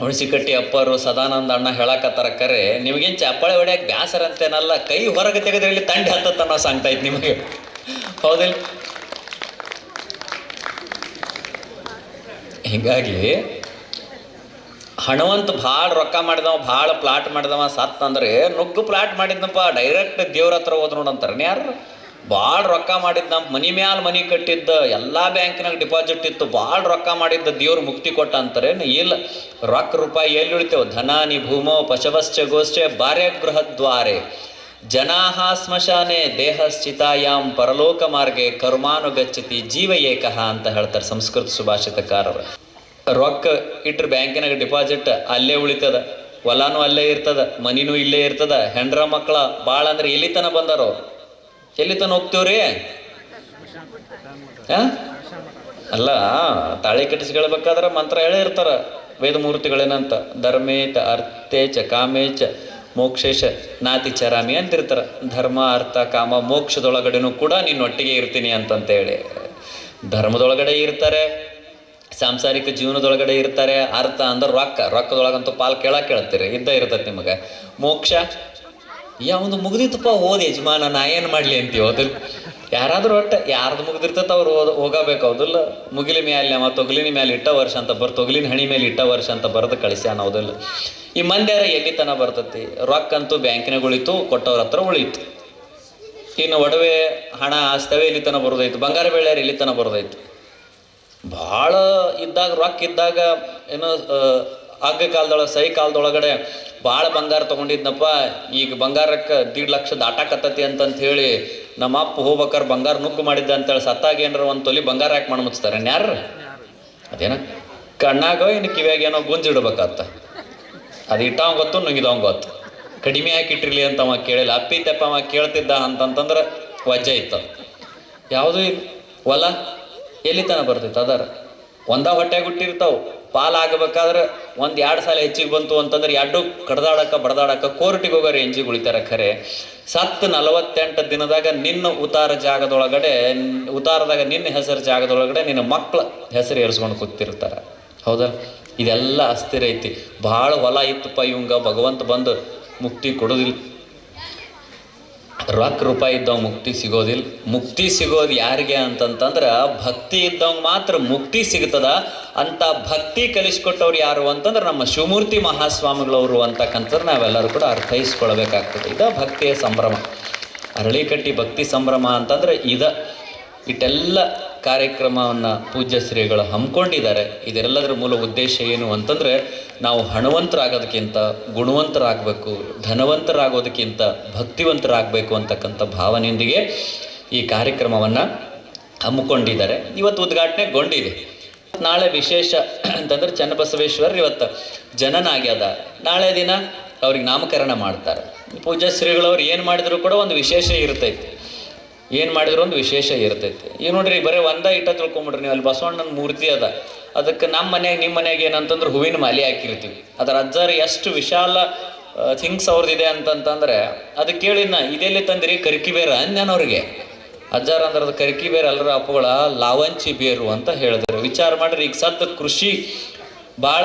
ಹುಣಸಿಕಟ್ಟಿ ಅಪ್ಪರು ಸದಾನಂದ ಅಣ್ಣ ಹೇಳಕತ್ತಾರ, ಕರೆ, ನಿಮಗೇನು ಚಪ್ಪಾಳೆ ಹೊಡ್ಯಾಕ ಬ್ಯಾಸರ ಅಂತೇನಲ್ಲ ಕೈ ಹೊರಗೆ ತೆಗೆದ್ರೆ ಇಲ್ಲಿ ತಂಡ ಹತ್ತತ್ತ ಅನ್ನೋ ಸಾಂಗ್ತೈತೆ ನಿಮಗೆ. ಹೌದಿಲ್ಲ? ಹೀಗಾಗಿ, ಹಣವಂತ ಭಾಳ ರೊಕ್ಕ ಮಾಡಿದವ, ಭಾಳ ಪ್ಲಾಟ್ ಮಾಡಿದವ, ಸತ್ತಂದ್ರೆ ನುಗ್ಗು ಪ್ಲಾಟ್ ಮಾಡಿದ್ನಪ್ಪ, ಡೈರೆಕ್ಟ್ ದೇವ್ರ ಹತ್ರ ಹೋದ್ ನೋಡಂತಾರ ಯಾರು ಭಾಳ ರೊಕ್ಕ ಮಾಡಿದ್ನ ಮನಿ ಮ್ಯಾಲ ಮನಿ ಕಟ್ಟಿದ್ದ ಎಲ್ಲ ಬ್ಯಾಂಕಿನಾಗ ಡಿಪಾಸಿಟ್ ಇತ್ತು ಭಾಳ ರೊಕ್ಕ ಮಾಡಿದ್ದ ದೇವ್ರು ಮುಕ್ತಿ ಕೊಟ್ಟ ಅಂತಾರೇನು ಇಲ್ಲ. ರೊಕ್ಕ ರೂಪಾಯಿ ಎಲ್ಲಿ ಉಳಿತೇವೆ? ಧನಾನಿ ಭೂಮೋ ಪಶವಶ್ಚ ಗೋಷ್ಠೆ ಬಾರ್ಯ ಗೃಹದ್ವಾರೆ. ಜನಾಹ ಸ್ಮಶಾನೆ ದೇಹಶ್ಚಿತಾಯಾಮ್ ಪರಲೋಕ ಮಾರ್ಗೆ ಕರ್ಮಾನುಗಚ್ಚತಿ ಜೀವ ಏಕಃ ಅಂತ ಹೇಳ್ತಾರೆ ಸಂಸ್ಕೃತ ಸುಭಾಷಿತಕಾರರು. ರೊಕ್ಕ ಇಟ್ರೆ ಬ್ಯಾಂಕಿನಾಗ ಡಿಪಾಸಿಟ್ ಅಲ್ಲೇ ಉಳಿತದ, ಹೊಲಾನು ಅಲ್ಲೇ ಇರ್ತದ, ಮನಿನೂ ಇಲ್ಲೇ ಇರ್ತದ, ಹೆಂಡ್ರ ಮಕ್ಕಳ ಭಾಳ ಅಂದ್ರೆ ಎಲ್ಲಿ ತನ ಬಂದಾರೋ? ಎಲ್ಲಿ ತನ ಹೋಗ್ತೇವ್ರಿ? ಅಲ್ಲ, ತಾಳಿ ಕಟ್ಟಿಸ್ಕೊಳ್ಬೇಕಾದ್ರೆ ಮಂತ್ರ ಹೇಳೇ ಇರ್ತಾರ. ವೇದಮೂರ್ತಿಗಳೇನಂತ ಧರ್ಮೇಚ ಅರ್ಥೇಚ ಕಾಮೇಚ ಮೋಕ್ಷೇಶ ನಾತಿ ಚರಾಮಿ ಅಂತಿರ್ತಾರ. ಧರ್ಮ, ಅರ್ಥ, ಕಾಮ, ಮೋಕ್ಷದೊಳಗಡೆನೂ ಕೂಡ ನಿನ್ನೊಟ್ಟಿಗೆ ಇರ್ತೀನಿ ಅಂತಂತೇಳಿ. ಧರ್ಮದೊಳಗಡೆ ಇರ್ತಾರೆ, ಸಾಂಸಾರಿಕ ಜೀವನದೊಳಗಡೆ ಇರ್ತಾರೆ, ಅರ್ಥ ಅಂದ್ರೆ ರೊಕ್ಕ. ರೊಕ್ಕದೊಳಗಂತೂ ಪಾಲ್ ಕೇಳಕ್ಕೆ ಕೇಳ್ತೀರಿ, ಇದ್ದ ಇರ್ತೈತೆ ನಿಮಗೆ. ಮೋಕ್ಷ ಯಾವೊಂದು ಮುಗ್ದಿತ್ತಪ್ಪ ಓದ್ ಯಜಮಾನ, ನಾ ಏನು ಮಾಡಲಿ ಅಂತೀವಿ ಹೌದಿಲ್ಲ ಯಾರಾದ್ರೂ ಒಟ್ಟು, ಯಾರ್ದು ಮುಗ್ದಿರ್ತೈತೆ ಅವ್ರು ಓದ್, ಹೋಗಬೇಕು ಹೌದಿಲ್ಲ ಮುಗಿಲಿ ಮ್ಯಾಲೆ, ಅವ ತೊಗಲಿನ ಮೇಲೆ ಇಟ್ಟ ವರ್ಷ ಅಂತ ಬರ್, ತೊಗಲಿನ ಹಣಿ ಮೇಲೆ ಇಟ್ಟ ವರ್ಷ ಅಂತ ಬರೆದು ಕಳಿಸ್ಯಾನ ಹೌದಿಲ್ಲ ಈ ಮಂದ್ಯಾರ ಎಲ್ಲಿ ತನ ಬರ್ತೈತಿ? ರೊಕ್ಕ ಅಂತೂ ಬ್ಯಾಂಕಿನಾಗ ಉಳಿತು, ಕೊಟ್ಟವ್ರ ಹತ್ರ ಉಳಿತು. ಇನ್ನು ಒಡವೆ, ಹಣ ಆಸ್ತವೆ ಇಲ್ಲಿ ತನ ಬರೋದೈತು ಬಂಗಾರ ಬೆಳೆಯಾರ ಇಲ್ಲಿ ತನ ಬರೋದೈತು ಭಾಳ ಇದ್ದಾಗ, ರೊಕ್ಕ ಇದ್ದಾಗ, ಏನೋ ಆಗ ಕಾಲದೊಳಗೆ ಸೈ ಕಾಲದೊಳಗಡೆ ಭಾಳ ಬಂಗಾರ ತೊಗೊಂಡಿದ್ನಪ್ಪ. ಈಗ ಬಂಗಾರಕ್ಕೆ ದೀಡ್ ಲಕ್ಷ ದಾಟಾಕತ್ತತಿ ಅಂತಂತ ಹೇಳಿ ನಮ್ಮ ಅಪ್ಪ ಹೋಗ್ಬೇಕಾರೆ ಬಂಗಾರ ನುಗ್ಗು ಮಾಡಿದ್ದ ಅಂತೇಳಿ ಸತ್ತಾಗ ಏನಾರ ಒಂದು ತೊಲಿ ಬಂಗಾರ ಯಾಕೆ ಮಾಡಿ ಮುಚ್ತಾರೆ ಯಾರು ಅದೇನ? ಕಣ್ಣಾಗ ಇನ್ನು ಕಿವ್ಯಾಗ ಏನೋ ಗುಂಜಿಡ್ಬೇಕತ್ತ ಅದು ಇಟ್ಟವ ಗೊತ್ತು ನುಂಗಿದವ ಗೊತ್ತು. ಕಡಿಮೆ ಹಾಕಿಟ್ಟಿರಲಿ ಅಂತ ಅವ ಕೇಳಿಲ್ಲ. ಅಪ್ಪಿತಪ್ಪ ಅವ ಕೇಳ್ತಿದ್ದ ಅಂತಂತಂದ್ರೆ ವಜ್ಜೆ ಇತ್ತು. ಯಾವುದು ಹೊಲ? ಎಲ್ಲಿ ಬರ್ತೈತೆ ಅದರ? ಒಂದ ಹೊಟ್ಟೆಗೆ ಹುಟ್ಟಿರ್ತಾವ. ಪಾಲ್ ಆಗಬೇಕಾದ್ರೆ ಒಂದು ಎರಡು ಸಾಲ ಹೆಚ್ಚಿಗೆ ಬಂತು ಅಂತಂದ್ರೆ ಎರಡು ಕಡ್ದಾಡಕ್ಕೆ ಬಡದಾಡಕ ಕೋರ್ಟಿಗೆ ಹೋಗೋ ರೇಂಜಿಗೆ ಉಳಿತಾರೆ ಖರೆ. ಸತ್ತು ನಲವತ್ತೆಂಟು ದಿನದಾಗ ನಿನ್ನ ಉತಾರ ಜಾಗದೊಳಗಡೆ ಉತಾರದಾಗ ನಿನ್ನ ಹೆಸರು ಜಾಗದೊಳಗಡೆ ನಿನ್ನ ಮಕ್ಕಳ ಹೆಸರು ಏರಿಸ್ಕೊಂಡು ಕೂತಿರ್ತಾರೆ. ಹೌದಾ? ಇದೆಲ್ಲ ಅಸ್ಥಿರ ಐತಿ. ಭಾಳ ಹೊಲ ಇತ್ತಪ್ಪ ಇವಂಗ, ಭಗವಂತ ಬಂದು ಮುಕ್ತಿ ಕೊಡೋದಿಲ್ಲ. ರೊಕ್ಕ ರೂಪಾಯಿ ಇದ್ದವ್ ಮುಕ್ತಿ ಸಿಗೋದಿಲ್ಲ ಮುಕ್ತಿ ಸಿಗೋದು ಯಾರಿಗೆ ಅಂತಂತಂದ್ರೆ ಭಕ್ತಿ ಇದ್ದವ್ ಮಾತ್ರ ಮುಕ್ತಿ ಸಿಗ್ತದ. ಅಂತ ಭಕ್ತಿ ಕಲಿಸ್ಕೊಟ್ಟವ್ರು ಯಾರು ಅಂತಂದ್ರೆ ನಮ್ಮ ಶಿವಮೂರ್ತಿ ಮಹಾಸ್ವಾಮಿಗಳವರು ಅಂತಕ್ಕಂಥದ್ದು ನಾವೆಲ್ಲರೂ ಕೂಡ ಅರ್ಥೈಸ್ಕೊಳ್ಬೇಕಾಗ್ತದೆ. ಇದ ಭಕ್ತಿಯ ಸಂಭ್ರಮ. ಅರಳಿಕಟ್ಟಿ ಭಕ್ತಿ ಸಂಭ್ರಮ ಅಂತಂದ್ರೆ ಇದ. ಇಟ್ಟೆಲ್ಲ ಕಾರ್ಯಕ್ರಮವನ್ನು ಪೂಜ್ಯ ಶ್ರೀಗಳು ಹಮ್ಮಿಕೊಂಡಿದ್ದಾರೆ. ಇದೆಲ್ಲದರ ಮೂಲ ಉದ್ದೇಶ ಏನು ಅಂತಂದರೆ, ನಾವು ಹಣವಂತರಾಗೋದಕ್ಕಿಂತ ಗುಣವಂತರಾಗಬೇಕು, ಧನವಂತರಾಗೋದಕ್ಕಿಂತ ಭಕ್ತಿವಂತರಾಗಬೇಕು ಅಂತಕ್ಕಂಥ ಭಾವನೆಯೊಂದಿಗೆ ಈ ಕಾರ್ಯಕ್ರಮವನ್ನು ಹಮ್ಮಿಕೊಂಡಿದ್ದಾರೆ. ಇವತ್ತು ಉದ್ಘಾಟನೆಗೊಂಡಿದೆ ನಾಳೆ ವಿಶೇಷ ಅಂತಂದ್ರೆ ಚನ್ನಬಸವೇಶ್ವರ್ ಇವತ್ತು ಜನನ ಆಗ್ಯದ ನಾಳೆ ದಿನ ಅವ್ರಿಗೆ ನಾಮಕರಣ ಮಾಡ್ತಾರೆ. ಪೂಜಾ ಶ್ರೀಗಳವ್ರು ಏನು ಮಾಡಿದರೂ ಕೂಡ ಒಂದು ವಿಶೇಷ ಇರ್ತೈತಿ. ಏನು ಮಾಡಿದ್ರು ಒಂದು ವಿಶೇಷ ಇರ್ತೈತಿ. ಈಗ ನೋಡ್ರಿ, ಬರೀ ಒಂದ ಇಟ್ಟ ತಿಳ್ಕೊಂಬಿಡ್ರಿ ನೀವು, ಅಲ್ಲಿ ಬಸವಣ್ಣನ ಮೂರ್ತಿ ಅದ. ಅದಕ್ಕೆ ನಮ್ಮ ಮನ್ಯಾಗ, ನಿಮ್ಮ ಮನ್ಯಾಗ ಏನಂತಂದ್ರೆ ಹೂವಿನ ಮಾಲೆ ಹಾಕಿರ್ತೀವಿ. ಅದರ ಅಜ್ಜಾರು ಎಷ್ಟು ವಿಶಾಲ ಥಿಂಗ್ಸ್ ಅವ್ರದ್ದಿದೆ ಅಂತಂತಂದ್ರೆ, ಅದು ನಾ, ಇದೆಲ್ಲಿ ತಂದಿರಿ? ಕರ್ಕಿ ಬೇರ ನಾನು ಅವ್ರಿಗೆ. ಅಜ್ಜಾರ ಅಂದ್ರೆ ಅದು ಕರ್ಕಿ ಬೇರೆ ಎಲ್ಲರ ಅಪ್ಪಗಳ, ಲಾವಂಚಿ ಬೇರು ಅಂತ ಹೇಳಿದ್ರು. ವಿಚಾರ ಮಾಡ್ರಿ, ಈಗ ಸತ್ತ ಕೃಷಿ ಭಾಳ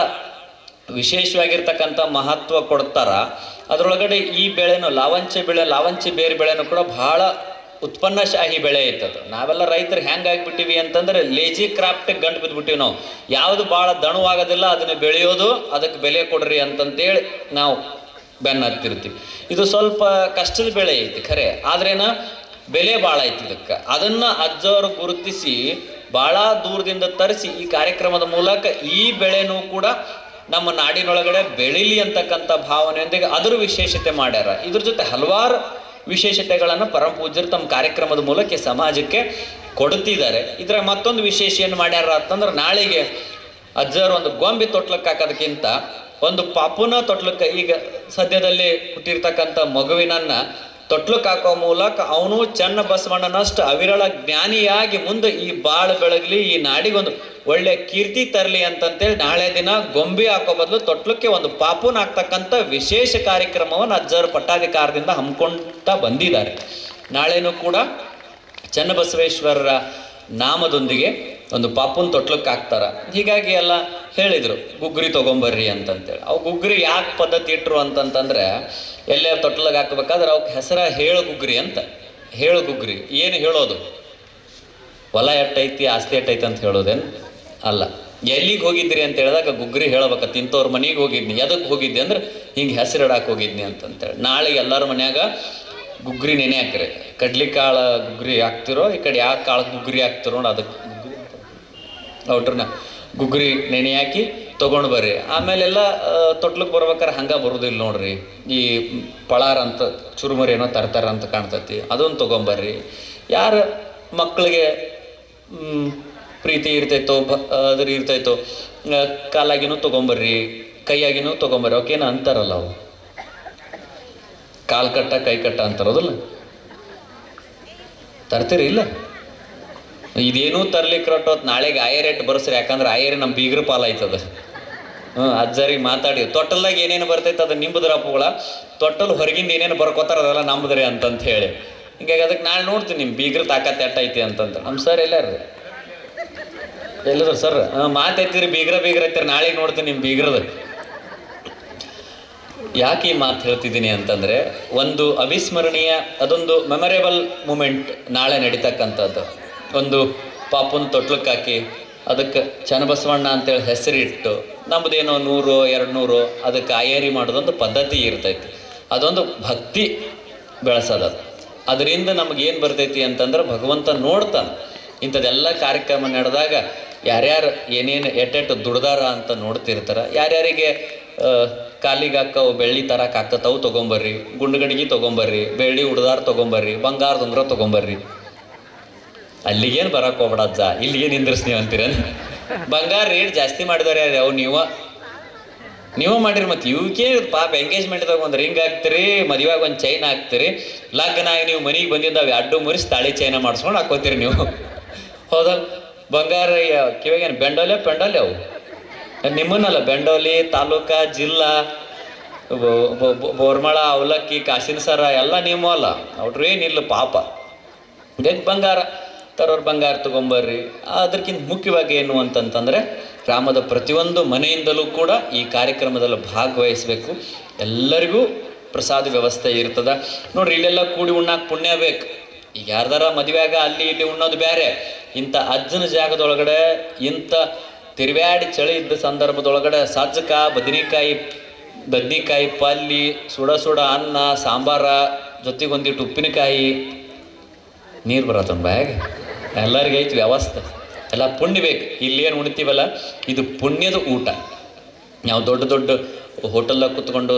ವಿಶೇಷವಾಗಿರ್ತಕ್ಕಂಥ ಮಹತ್ವ ಕೊಡ್ತಾರ. ಅದರೊಳಗಡೆ ಈ ಬೆಳೆನೂ, ಲಾವಂಚಿ ಬೆಳೆ, ಲಾವಂಚಿ ಬೇರು ಬೆಳೆನೂ ಕೂಡ ಭಾಳ ಉತ್ಪನ್ನಶಾಹಿ ಬೆಳೆ ಐತದು ನಾವೆಲ್ಲ ರೈತರು ಹೆಂಗೆ ಆಗ್ಬಿಟ್ಟಿವಿ ಅಂತಂದ್ರೆ ಲೇಜಿ ಕ್ರಾಫ್ಟ್ ಗಂಟು ಬಿದ್ದುಬಿಟ್ಟಿವಿ ನಾವು. ಯಾವುದು ಭಾಳ ದಣುವಾಗೋದಿಲ್ಲ, ಅದನ್ನು ಬೆಳೆಯೋದು ಅದಕ್ಕೆ ಬೆಲೆ ಕೊಡ್ರಿ ಅಂತಂತೇಳಿ ನಾವು ಬೆನ್ನ ಹತ್ತಿರ್ತೀವಿ. ಇದು ಸ್ವಲ್ಪ ಕಷ್ಟದ ಬೆಳೆ ಐತಿ ಖರೆ. ಆದ್ರೇನ ಬೆಲೆ ಭಾಳ ಐತಿ ಇದಕ್ಕೆ. ಅದನ್ನ ಅಜ್ಜವರು ಗುರುತಿಸಿ ಭಾಳ ದೂರದಿಂದ ತರಿಸಿ ಈ ಕಾರ್ಯಕ್ರಮದ ಮೂಲಕ ಈ ಬೆಳೆನೂ ಕೂಡ ನಮ್ಮ ನಾಡಿನೊಳಗಡೆ ಬೆಳಿಲಿ ಅಂತಕ್ಕಂಥ ಭಾವನೆಯೊಂದಿಗೆ ಅದರ ವಿಶೇಷತೆ ಮಾಡ್ಯಾರ. ಇದ್ರ ಜೊತೆ ಹಲವಾರು ವಿಶೇಷತೆಗಳನ್ನು ಪರಮ ಪೂಜ್ಯರು ತಮ್ಮ ಕಾರ್ಯಕ್ರಮದ ಮೂಲಕ ಸಮಾಜಕ್ಕೆ ಕೊಡುತ್ತಿದ್ದಾರೆ. ಇದರ ಮತ್ತೊಂದು ವಿಶೇಷ ಏನು ಮಾಡ್ಯಾರ ಅಂತಂದ್ರೆ ನಾಳೆಗೆ ಅಜ್ಜರು ಒಂದು ಗೊಂಬೆ ತೊಟ್ಲಕ್ಕೆ ಹಾಕೋದಕ್ಕಿಂತ ಒಂದು ಪಾಪುನ ತೊಟ್ಲಕ್ಕೆ ಈಗ ಸದ್ಯದಲ್ಲಿ ಹುಟ್ಟಿರ್ತಕ್ಕಂಥ ಮಗುವಿನನ್ನ ತೊಟ್ಲಕ್ಕೆ ಹಾಕೋ ಮೂಲಕ ಅವನು ಚೆನ್ನ ಬಸವಣ್ಣನಷ್ಟು ಅವಿರಳ ಜ್ಞಾನಿಯಾಗಿ ಮುಂದೆ ಈ ಬಾಳು ಬೆಳಗಲಿ ಈ ನಾಡಿಗೊಂದು ಒಳ್ಳೆ ಕೀರ್ತಿ ತರಲಿ ಅಂತಂತೇಳಿ ನಾಳೆ ದಿನ ಗೊಂಬೆ ಹಾಕೋ ಬದಲು ತೊಟ್ಲಕ್ಕೆ ಒಂದು ಪಾಪುನ ಹಾಕ್ತಕ್ಕಂಥ ವಿಶೇಷ ಕಾರ್ಯಕ್ರಮವನ್ನು ಅಜ್ಜರ ಪಟ್ಟಾಧಿಕಾರದಿಂದ ಹಮ್ಮಿಕೊಳ್ತಾ ಬಂದಿದ್ದಾರೆ. ನಾಳೆನೂ ಕೂಡ ಚನ್ನಬಸವೇಶ್ವರರ ನಾಮದೊಂದಿಗೆ ಒಂದು ಪಾಪುನ್ ತೊಟ್ಲಕ್ಕೆ ಹಾಕ್ತಾರ. ಹೀಗಾಗಿ ಎಲ್ಲ ಹೇಳಿದರು, ಗುಗ್ರಿ ತೊಗೊಂಬರ್ರಿ ಅಂತಂತೇಳಿ. ಅವು ಗುಗ್ರಿ ಯಾಕೆ ಪದ್ಧತಿ ಇಟ್ರು ಅಂತಂತಂದ್ರೆ, ಎಲ್ಲೇ ತೊಟ್ಲಗೆ ಹಾಕ್ಬೇಕಾದ್ರೆ ಅವಕ್ಕೆ ಹೆಸರ ಹೇಳು ಗುಗ್ರಿ ಅಂತ. ಹೇಳು ಗುಗ್ರಿ. ಏನು ಹೇಳೋದು? ಹೊಲ ಎಟ್ಟೈತಿ, ಆಸ್ತಿ ಎಟ್ಟೈತಿ ಅಂತ ಹೇಳೋದೇನು ಅಲ್ಲ. ಎಲ್ಲಿಗೆ ಹೋಗಿದ್ರಿ ಅಂತ ಹೇಳಿದಾಗ ಗುಗ್ರಿ ಹೇಳ್ಬೇಕ ತಿಂತವ್ರ ಮನೆಗೆ ಹೋಗಿದ್ನಿ. ಎದಕ್ಕೆ ಹೋಗಿದ್ದೆ ಅಂದ್ರೆ, ಹಿಂಗೆ ಹೆಸರು ಇಡಕ್ಕೆ ಹೋಗಿದ್ನಿ ಅಂತಂತೇಳಿ. ನಾಳೆ ಎಲ್ಲರ ಮನ್ಯಾಗ ಗುಗ್ರಿ ನೆನೆ ಹಾಕ್ರಿ. ಕಡ್ಲಿಕಾಳು ಗುಗ್ರಿ ಹಾಕ್ತಿರೋ, ಈ ಕಡೆ ಯಾವ ಕಾಳು ಗುಗ್ರಿ ಹಾಕ್ತಿರೋ ಅದಕ್ಕೆ ಔಟ್ರನ್ನ ಗುಗ್ರಿ ನೆನೆ ಹಾಕಿ ತೊಗೊಂಡು ಬರ್ರಿ. ಆಮೇಲೆಲ್ಲ ತೊಟ್ಲಕ್ಕೆ ಬರ್ಬೇಕಾರೆ ಹಂಗೆ ಬರೋದಿಲ್ಲ ನೋಡ್ರಿ. ಈ ಪಳಾರ ಅಂತ, ಚುರುಮರಿ ಏನೋ ತರ್ತಾರ ಅಂತ ಕಾಣ್ತತಿ, ಅದೊಂದು ತೊಗೊಂಬರ್ರಿ ಯಾರ ಮಕ್ಕಳಿಗೆ ಪ್ರೀತಿ ಇರ್ತೈತೋ, ಬ, ಅದ್ರ ಇರ್ತೈತೋ ಕಾಲಾಗಿನೂ ತೊಗೊಂಬರ್ರಿ ಕೈಯಾಗಿನೂ ತೊಗೊಂಬರ್ರಿ ಅವಕ್ಕೇನು ಅಂತಾರಲ್ಲ ಅವು ಕಾಲ್ ಕಟ್ಟ, ಕೈ ಕಟ್ಟ ಅಂತಾರೋದಲ್ಲ? ತರ್ತೀರಿ ಇಲ್ಲ? ಇದೇನೂ ತರ್ಲಿಕ್ಕೆ ಹೊತ್ತು ನಾಳೆಗೆ ಆಯರ್ ರೇಟ್ ಬರ್ಸ್ರಿ ಯಾಕಂದ್ರೆ ಆಯರ್ ನಮ್ಮ ಬೀಗ್ರ ಪಾಲಾಯ್ತದ ಹ್ಞೂ ಅಜ್ಜರಿಗೆ ಮಾತಾಡಿ. ತೊಟ್ಟಲ್ದಾಗ ಏನೇನು ಬರ್ತೈತೆ ಅದು ನಿಂಬುದ್ರ ಅಪ್ಪುಗಳ. ತೊಟ್ಟಲ್ ಹೊರಗಿಂದ ಏನೇನು ಬರ್ಕೋತಾರ ಅದೆಲ್ಲ ನಂಬುದ್ರಿ ಅಂತಂತ ಹೇಳಿ. ಹಿಂಗಾಗಿ ಅದಕ್ಕೆ ನಾಳೆ ನೋಡ್ತೀನಿ ನಿಮ್ಮ ಬೀಗ್ರ ತಾಕತ್ ಎಟ್ಟೈತಿ ಅಂತಂತ ನಮ್ಮ ಸರ್ ಎಲ್ಲಾರ್ರಿ? ಎಲ್ಲರೂ ಸರ್ ಮಾತೈತಿರಿ ಬೀಗ್ರ ಬೀಗ್ರ ಐತಿರಿ ನಾಳೆಗೆ ನೋಡ್ತೀನಿ ನಿಮ್ಮ ಬೀಗ್ರದ. ಯಾಕೆ ಈ ಮಾತು ಹೇಳ್ತಿದ್ದೀನಿ ಅಂತಂದರೆ ಒಂದು ಅವಿಸ್ಮರಣೀಯ ಅದೊಂದು ಮೆಮೊರೇಬಲ್ ಮೂಮೆಂಟ್ ನಾಳೆ ನಡೀತಕ್ಕಂಥದ್ದು. ಒಂದು ಪಾಪುನ ತೊಟ್ಲಕ್ಕೆ ಹಾಕಿ ಅದಕ್ಕೆ ಚನ್ನಬಸವಣ್ಣ ಅಂತೇಳಿ ಹೆಸರಿಟ್ಟು ನಮ್ಮದೇನೋ ನೂರು ಎರಡು ನೂರು ಅದಕ್ಕೆ ಆಯರಿ ಮಾಡೋದೊಂದು ಪದ್ಧತಿ ಇರ್ತೈತಿ. ಅದೊಂದು ಭಕ್ತಿ ಬೆಳೆಸೋದು ಅದರಿಂದ ನಮಗೇನು ಬರ್ತೈತಿ ಅಂತಂದ್ರೆ ಭಗವಂತ ನೋಡ್ತಾನೆ. ಇಂಥದ್ದೆಲ್ಲ ಕಾರ್ಯಕ್ರಮ ನಡೆದಾಗ ಯಾರ್ಯಾರು ಏನೇನು ಎಟ್ಟೆಟ್ಟು ದುಡ್ದಾರ ಅಂತ ನೋಡ್ತಿರ್ತಾರೆ. ಯಾರ್ಯಾರಿಗೆ ಕಾಲಿಗೆ ಹಾಕವು ಬೆಳ್ಳಿ ತರಕ್ಕೆ ಆಗ್ತತವು ತೊಗೊಂಬರ್ರಿ, ಗುಂಡುಗಡಿಗೆ ತೊಗೊಂಬರ್ರಿ ಬೆಳ್ಳಿ ಉಡ್ದಾರ ತೊಗೊಂಬರ್ರಿ, ಬಂಗಾರದ ಉಂಗ್ರ ತೊಗೊಂಬರ್ರಿ. ಅಲ್ಲಿಗೇನು ಬರಕ್ಕೆ ಹೋಗ್ಬೇಡ ಅಜ್ಜ. ಇಲ್ಲಿಗೆ ನಿಂದ್ರಿಸ್ ನೀವು ಅಂತೀರೇನು ಬಂಗಾರ ರೇಟ್ ಜಾಸ್ತಿ ಮಾಡಿದಾರೆ ಅವು ನೀವು. ನೀವು ಮಾಡಿರಿ ಮತ್ತೆ ಇವಕ್ಕೆ ಪಾಪ ಎಂಗೇಜ್ಮೆಂಟ್ದಾಗ ಒಂದು ರಿಂಗ್ ಹಾಕ್ತೀರಿ, ಮದುವೆಗೆ ಒಂದು ಚೈನ್ ಹಾಕ್ತೀರಿ. ಲಗ್ನ ಆಗಿ ನೀವು ಮನೆಗೆ ಬಂದಿದ್ದಾವೆ ಅಡ್ಡು ಮುರಿಸಿ ತಾಳಿ ಚೈನ ಮಾಡಿಸ್ಕೊಂಡು ಹಾಕೋತೀರಿ ನೀವು. ಹೌದ? ಬಂಗಾರ ಕಿವಾಗೇನು ಬೆಂಡೋಲೆ, ಪೆಂಡೋಲೆ ಅವು? ನಿಮ್ಮನ್ನಲ್ಲ ಬೆಂಡೋಲಿ, ತಾಲೂಕಾ, ಜಿಲ್ಲಾ ಬೋರ್ಮಳ, ಅವಲಕ್ಕಿ ಕಾಸಿನ ಸರ ಎಲ್ಲ ನಿಮ್ಮ ಅಲ್ಲ. ಅವ್ರು ಏನಿಲ್ಲ ಪಾಪ. ಬಂಗಾರ? ತರೋರು ಬಂಗಾರ ತಗೊಂಬರ್ರಿ. ಅದಕ್ಕಿಂತ ಮುಖ್ಯವಾಗಿ ಏನು ಅಂತಂತಂದರೆ ಗ್ರಾಮದ ಪ್ರತಿಯೊಂದು ಮನೆಯಿಂದಲೂ ಕೂಡ ಈ ಕಾರ್ಯಕ್ರಮದಲ್ಲಿ ಭಾಗವಹಿಸಬೇಕು. ಎಲ್ಲರಿಗೂ ಪ್ರಸಾದ ವ್ಯವಸ್ಥೆ ಇರ್ತದೆ. ನೋಡ್ರಿ, ಇಲ್ಲೆಲ್ಲ ಕೂಡಿ ಉಣ್ಣಾಕ ಪುಣ್ಯ ಬೇಕು. ಈಗ ಯಾರ್ದಾರ ಮದುವೆಯಾಗ ಅಲ್ಲಿ ಇಲ್ಲಿ ಉಣ್ಣೋದು ಬೇರೆ ಇಂಥ ಅಜ್ಜನ ಜಾಗದೊಳಗಡೆ, ಇಂಥ ತಿರುವ್ಯಾಡಿ ಚಳಿ ಇದ್ದ ಸಂದರ್ಭದೊಳಗಡೆ ಸಜ್ಜಕ, ಬದನೆಕಾಯಿ ಬದನೆಕಾಯಿ ಪಲ್ಲಿ, ಸುಡ ಸುಡ ಅನ್ನ, ಸಾಂಬಾರ, ಜೊತೆಗೊಂದಿಟ್ಟು ಉಪ್ಪಿನಕಾಯಿ, ನೀರು ಬರತ್ತೊಂದು ಬ್ಯಾಗ್ ಎಲ್ಲರಿಗೆ ಐತಿ ವ್ಯವಸ್ಥೆ. ಎಲ್ಲ ಪುಣ್ಯ ಬೇಕು. ಇಲ್ಲೇನು ಉಣ್ತೀವಲ್ಲ, ಇದು ಪುಣ್ಯದ ಊಟ. ನಾವು ದೊಡ್ಡ ದೊಡ್ಡ ಹೋಟೆಲ್ದಾಗ ಕುತ್ಕೊಂಡು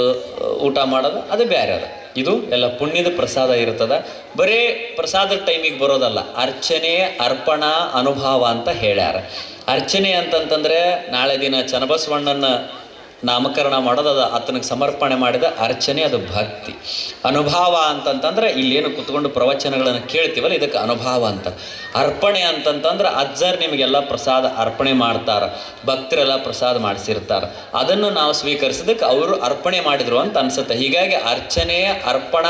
ಊಟ ಮಾಡೋದು, ಅದು ಬೇರೆ ಅದ. ಇದು ಎಲ್ಲ ಪುಣ್ಯದ ಪ್ರಸಾದ ಇರ್ತದ. ಬರೀ ಪ್ರಸಾದ ಟೈಮಿಗೆ ಬರೋದಲ್ಲ. ಅರ್ಚನೆ, ಅರ್ಪಣಾ, ಅನುಭವ ಅಂತ ಹೇಳ್ಯಾರ. ಅರ್ಚನೆ ಅಂತಂತಂದರೆ ನಾಳೆ ದಿನ ಚನ್ನಬಸವಣ್ಣನ ನಾಮಕರಣ ಮಾಡೋದು, ಅದು ಆತನಿಗೆ ಸಮರ್ಪಣೆ ಮಾಡಿದ ಅರ್ಚನೆ, ಅದು ಭಕ್ತಿ. ಅನುಭವ ಅಂತಂತಂದ್ರೆ ಇಲ್ಲೇನು ಕುತ್ಕೊಂಡು ಪ್ರವಚನಗಳನ್ನು ಕೇಳ್ತೀವಲ್ಲ, ಇದಕ್ಕೆ ಅನುಭವ ಅಂತ. ಅರ್ಪಣೆ ಅಂತಂತಂದ್ರೆ ಅಜ್ಜರ್ ನಿಮಗೆಲ್ಲ ಪ್ರಸಾದ ಅರ್ಪಣೆ ಮಾಡ್ತಾರ, ಭಕ್ತರೆಲ್ಲ ಪ್ರಸಾದ ಮಾಡಿಸಿರ್ತಾರೆ. ಅದನ್ನು ನಾವು ಸ್ವೀಕರಿಸಿದಕ್ಕೆ ಅವರು ಅರ್ಪಣೆ ಮಾಡಿದ್ರು ಅಂತ ಅನ್ಸುತ್ತೆ. ಹೀಗಾಗಿ ಅರ್ಚನೆಯ ಅರ್ಪಣ,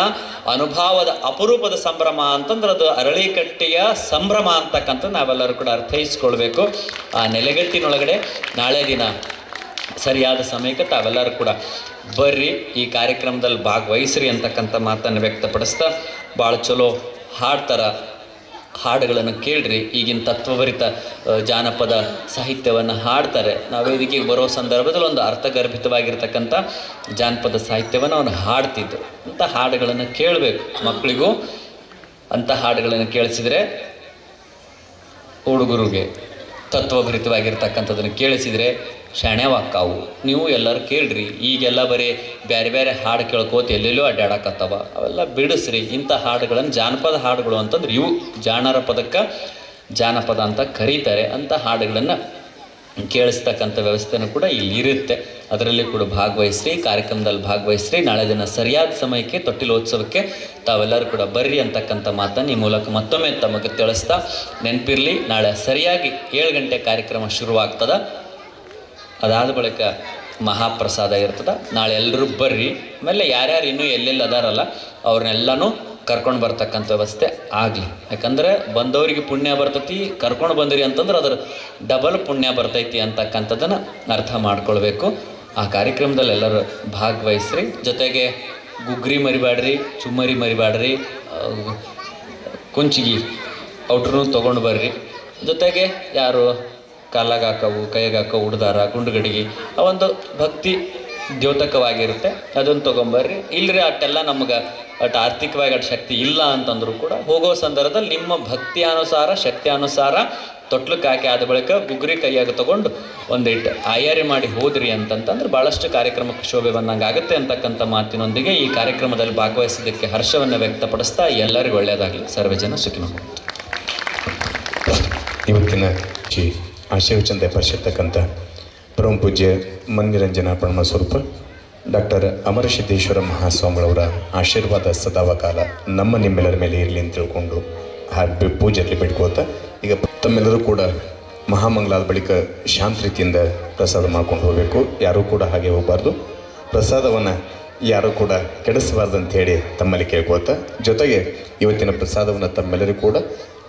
ಅನುಭವದ ಅಪರೂಪದ ಸಂಭ್ರಮ ಅಂತಂದ್ರೆ ಅದು ಅರಳಿಕಟ್ಟೆಯ ಸಂಭ್ರಮ ಅಂತಕ್ಕಂಥ ನಾವೆಲ್ಲರೂ ಕೂಡ ಅರ್ಥೈಸ್ಕೊಳ್ಬೇಕು. ಆ ನೆಲೆಗಟ್ಟಿನೊಳಗಡೆ ನಾಳೆ ದಿನ ಸರಿಯಾದ ಸಮಯಕ್ಕೆ ತಾವೆಲ್ಲರೂ ಕೂಡ ಬರ್ರಿ, ಈ ಕಾರ್ಯಕ್ರಮದಲ್ಲಿ ಭಾಗವಹಿಸ್ರಿ ಅಂತಕ್ಕಂಥ ಮಾತನ್ನು ವ್ಯಕ್ತಪಡಿಸ್ತಾ ಭಾಳ ಚಲೋ ಹಾಡ್ತಾರ ಹಾಡುಗಳನ್ನು ಕೇಳ್ರಿ. ಈಗಿನ ತತ್ವಭರಿತ ಜಾನಪದ ಸಾಹಿತ್ಯವನ್ನು ಹಾಡ್ತಾರೆ. ನಾವು ವೇದಿಕೆಗೆ ಬರೋ ಸಂದರ್ಭದಲ್ಲಿ ಒಂದು ಅರ್ಥಗರ್ಭಿತವಾಗಿರ್ತಕ್ಕಂಥ ಜಾನಪದ ಸಾಹಿತ್ಯವನ್ನು ಅವನು ಹಾಡ್ತಿದ್ದು ಅಂತ ಹಾಡುಗಳನ್ನು ಕೇಳಬೇಕು ಮಕ್ಕಳಿಗೂ. ಅಂಥ ಹಾಡುಗಳನ್ನು ಕೇಳಿಸಿದರೆ ಹುಡುಗರಿಗೆ ತತ್ವಭರಿತವಾಗಿರ್ತಕ್ಕಂಥದ್ದನ್ನು ಕೇಳಿಸಿದರೆ ಶಾಣ್ಯವಾಕ್ಕಾವು ನೀವು ಎಲ್ಲರೂ ಕೇಳ್ರಿ, ಈಗೆಲ್ಲ ಬರೀ ಬೇರೆ ಬೇರೆ ಹಾಡು ಕೇಳ್ಕೋತ ಎಲ್ಲೆಲ್ಲೋ ಅಡ್ಡಾಡಕತ್ತವ ಅವೆಲ್ಲ ಬಿಡಿಸ್ರಿ, ಇಂಥ ಹಾಡುಗಳನ್ನು ಜಾನಪದ ಹಾಡುಗಳು ಅಂತಂದ್ರೆ ಇವು. ಜಾಣರ ಪದಕ್ಕೆ ಜಾನಪದ ಅಂತ ಕರೀತಾರೆ. ಅಂಥ ಹಾಡುಗಳನ್ನು ಕೇಳಿಸ್ತಕ್ಕಂಥ ವ್ಯವಸ್ಥೆನೂ ಕೂಡ ಇಲ್ಲಿ ಇರುತ್ತೆ. ಅದರಲ್ಲಿ ಕೂಡ ಭಾಗವಹಿಸ್ರಿ, ಕಾರ್ಯಕ್ರಮದಲ್ಲಿ ಭಾಗವಹಿಸ್ರಿ. ನಾಳೆ ದಿನ ಸರಿಯಾದ ಸಮಯಕ್ಕೆ, ತೊಟ್ಟಿಲೋತ್ಸವಕ್ಕೆ ತಾವೆಲ್ಲರೂ ಕೂಡ ಬರ್ರಿ ಅಂತಕ್ಕಂಥ ಮಾತನ್ನು ಈ ಮೂಲಕ ಮತ್ತೊಮ್ಮೆ ತಮಗೆ ತಿಳಿಸ್ತಾ ನೆನಪಿರಲಿ. ನಾಳೆ ಸರಿಯಾಗಿ ಏಳು ಗಂಟೆ ಕಾರ್ಯಕ್ರಮ ಶುರುವಾಗ್ತದ. ಅದಾದ ಬಳಿಕ ಮಹಾಪ್ರಸಾದ ಇರ್ತದೆ. ನಾಳೆ ಎಲ್ಲರೂ ಬರ್ರಿ. ಆಮೇಲೆ ಯಾರ್ಯಾರು ಇನ್ನೂ ಎಲ್ಲೆಲ್ಲಿ ಅದಾರಲ್ಲ, ಅವ್ರನ್ನೆಲ್ಲನೂ ಕರ್ಕೊಂಡು ಬರ್ತಕ್ಕಂಥ ವ್ಯವಸ್ಥೆ ಆಗಲಿ. ಯಾಕಂದ್ರೆ ಬಂದವರಿಗೆ ಪುಣ್ಯ ಬರ್ತೈತಿ, ಕರ್ಕೊಂಡು ಬಂದಿರಿ ಅಂತಂದ್ರೆ ಅದರ ಡಬಲ್ ಪುಣ್ಯ ಬರ್ತೈತಿ ಅಂತಕ್ಕಂಥದ್ದನ್ನು ಅರ್ಥ ಮಾಡ್ಕೊಳ್ಬೇಕು. ಆ ಕಾರ್ಯಕ್ರಮದಲ್ಲಿ ಎಲ್ಲರೂ ಭಾಗವಹಿಸ್ರಿ. ಜೊತೆಗೆ ಗುಗ್ರಿ ಮರಿಬೇಡ್ರಿ ಚುಮ್ಮರಿ ಮರಿಬೇಡ್ರಿ ಕುಂಚಿಗಿ ಔಟ್ರೂ ತೊಗೊಂಡು ಬರ್ರಿ. ಜೊತೆಗೆ ಯಾರು ಕಾಲಾಗ ಹಾಕವು ಕೈಗೆ ಹಾಕವು ಉಡ್ದಾರ, ಗುಂಡುಗಡಿಗೆ, ಅವೊಂದು ಭಕ್ತಿ ದ್ಯೋತಕವಾಗಿರುತ್ತೆ. ಅದನ್ನು ತೊಗೊಂಬರ್ರಿ. ಇಲ್ಲರಿ ಅಟ್ಟೆಲ್ಲ ನಮ್ಗೆ ಅಟ್ ಆರ್ಥಿಕವಾಗಿ ಅಟ್ ಶಕ್ತಿ ಇಲ್ಲ ಅಂತಂದ್ರೂ ಕೂಡ ಹೋಗೋ ಸಂದರ್ಭದಲ್ಲಿ ನಿಮ್ಮ ಭಕ್ತಿ ಅನುಸಾರ ಶಕ್ತಿ ಅನುಸಾರ ತೊಟ್ಲಕ್ಕೆ ಹಾಕಿ ಆದ ಬಳಿಕ ಗುಗ್ರಿ ಕೈಯಾಗ ತಗೊಂಡು ಒಂದಿಟ್ಟು ಆಯಾರಿ ಮಾಡಿ ಹೋದ್ರಿ ಅಂತಂತಂದ್ರೆ ಭಾಳಷ್ಟು ಕಾರ್ಯಕ್ರಮಕ್ಕೆ ಶೋಭೆ ಬಂದಂಗೆ ಆಗುತ್ತೆ ಅಂತಕ್ಕಂಥ ಮಾತಿನೊಂದಿಗೆ ಈ ಕಾರ್ಯಕ್ರಮದಲ್ಲಿ ಭಾಗವಹಿಸಿದ್ದಕ್ಕೆ ಹರ್ಷವನ್ನು ವ್ಯಕ್ತಪಡಿಸ್ತಾ ಎಲ್ಲರಿಗೂ ಒಳ್ಳೆಯದಾಗಲಿ. ಸರ್ವೇ ಜನ ಸುಖಿನ ಇವತ್ತಿನ ಪರಿಶಿರ್ತಕ್ಕಂಥ ಪರಿಷತ್ತಕ್ಕಂಥ ಪರಮ ಪೂಜ್ಯ ಮನ್ನಿರಂಜನ ಪರಮ ಸ್ವರೂಪ ಡಾಕ್ಟರ್ ಅಮರಸಿದ್ದೇಶ್ವರ ಮಹಾಸ್ವಾಮಿಗಳವರ ಆಶೀರ್ವಾದ ಸದಾವಕಾಲ ನಮ್ಮ ನಿಮ್ಮೆಲ್ಲರ ಮೇಲೆ ಇರಲಿ ಅಂತ ತಿಳ್ಕೊಂಡು ಹಾಗೆ ಪೂಜೆಯಲ್ಲಿ ಬಿಟ್ಕೋತ ಈಗ ತಮ್ಮೆಲ್ಲರೂ ಕೂಡ ಮಹಾಮಂಗಲಾದ ಬಳಿಕ ಶಾಂತ ರೀತಿಯಿಂದ ಪ್ರಸಾದ ಮಾಡ್ಕೊಂಡು ಹೋಗಬೇಕು. ಯಾರೂ ಕೂಡ ಹಾಗೆ ಹೋಗಬಾರ್ದು. ಪ್ರಸಾದವನ್ನು ಯಾರೂ ಕೂಡ ಕೆಡಿಸಬಾರ್ದು ಅಂತ ಹೇಳಿ ತಮ್ಮಲ್ಲಿ ಕೇಳ್ಕೋತ ಜೊತೆಗೆ ಇವತ್ತಿನ ಪ್ರಸಾದವನ್ನು ತಮ್ಮೆಲ್ಲರಿಗೂ ಕೂಡ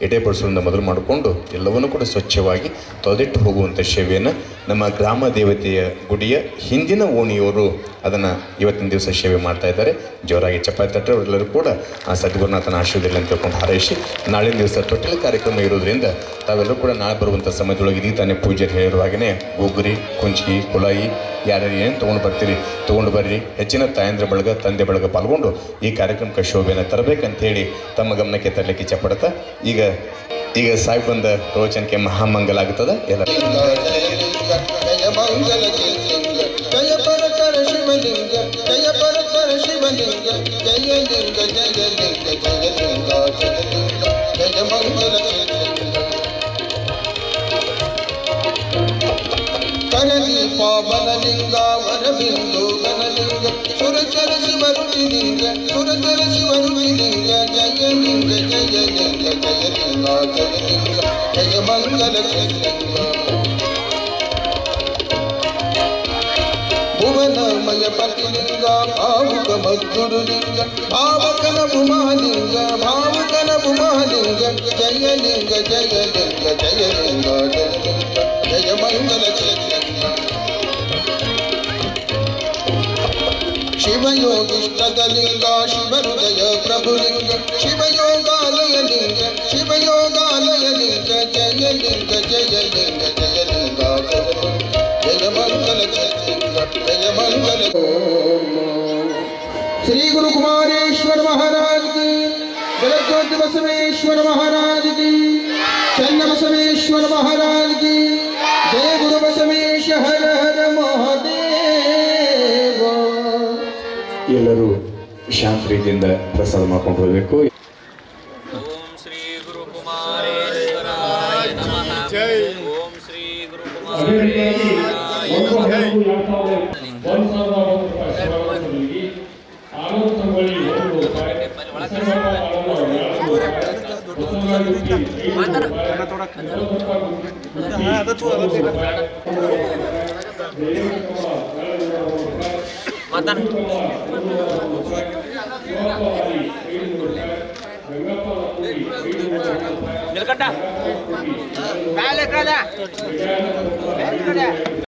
ಎಡೆಬಡಿಸೋದ್ರಿಂದ ಮೊದಲು ಮಾಡಿಕೊಂಡು ಎಲ್ಲವನ್ನೂ ಕೂಡ ಸ್ವಚ್ಛವಾಗಿ ತೊಳೆದಿಟ್ಟು ಹೋಗುವಂಥ ಸೇವೆಯನ್ನು ನಮ್ಮ ಗ್ರಾಮ ದೇವತೆಯ ಗುಡಿಯ ಹಿಂದಿನ ಓಣಿಯವರು ಅದನ್ನು ಇವತ್ತಿನ ದಿವಸ ಸೇವೆ ಮಾಡ್ತಾ ಇದ್ದಾರೆ. ಜೋರಾಗಿ ಚಪಾತಿ ತಟ್ಟರೆ ಅವರೆಲ್ಲರೂ ಕೂಡ ಆ ಸದ್ಗುರುನಾಥನ ಆಶ್ರಯದಲ್ಲಿ ಅಂತ ತಿಳ್ಕೊಂಡು ಹಾರೈಸಿ, ನಾಳಿನ ದಿವಸ ತೊಟ್ಟಿಲ ಕಾರ್ಯಕ್ರಮ ಇರೋದ್ರಿಂದ ತಾವೆಲ್ಲರೂ ಕೂಡ ನಾಳೆ ಬರುವಂಥ ಸಮಯದೊಳಗೆ ಇದೀಗ ತಾನೇ ಪೂಜೆಯಲ್ಲಿ ಹೇಳಿರುವ ಹಾಗೆಯೇ ಕುಂಚಿಗಿ ಕುಲಾಯಿ ಯಾರ್ಯಾರು ಏನು ತೊಗೊಂಡು ಬರ್ತೀರಿ, ತೊಗೊಂಡು ಬರ್ರಿ. ಹೆಚ್ಚಿನ ತಾಯಂದ್ರ ಬಳಗ, ತಂದೆ ಬಳಗ ಪಾಲ್ಗೊಂಡು ಈ ಕಾರ್ಯಕ್ರಮಕ್ಕೆ ಶೋಭೆಯನ್ನು ತರಬೇಕಂತ ಹೇಳಿ ತಮ್ಮ ಗಮನಕ್ಕೆ ತರಲಿಕ್ಕೆ ಇಚ್ಛಪಡ್ತಾ ಈಗ ಈಗ ಸಾಯಿ ಬಂದ ಪ್ರವಚನಕ್ಕೆ ಮಹಾಮಂಗಲ ಆಗುತ್ತದೆ. ಎಲ್ಲ ಜಯ ಲಿಂಗ ಜಯ ಲಿಂಗ ಜಯ ಮಂಗಲ ಲಿಂಗ ಭುವನಮಯ ಪತಿಲಿಂಗ ಭಾವುಕ ಮದ್ದುರುಲಿಂಗ ಭಾವಕನ ಭುಮಾಲಿಂಗ ಭಾವುಕನ ಭುಮಾಲಿಂಗ ಜಯ ಲಿಂಗ ಜಯ ಲಿಂಗ ಜಯ ಲಿಂಗ ಜಯ ಲಿಂಗ ಜಯ ಮಂಗಲ ಲಿಂಗ ಶಿವಯೋಗಿಷ್ಟದ ಲಿಂಗ ಶಿವಹೃದಯ ಪ್ರಭುಲಿಂಗ ಶಿವಯೋಗಾಲಯ श्री गुरु कुमारेश्वर महाराज की जगज्योति बसवेश्वर महाराज की चन्न बसवेश्वर महाराज की जय गुरु बसवेश हर हर महादेव ಎಲ್ಲರೂ ಶಾಂತ ರೀತಿಯಿಂದ ಪ್ರಸಾದ ಮಾಡ್ಕೊಂಡು ಹೋಗಬೇಕು ರೂಪಾಯಿ ಬಸವಪ್ಪ ಗುತ್ತಿ ಒಂದು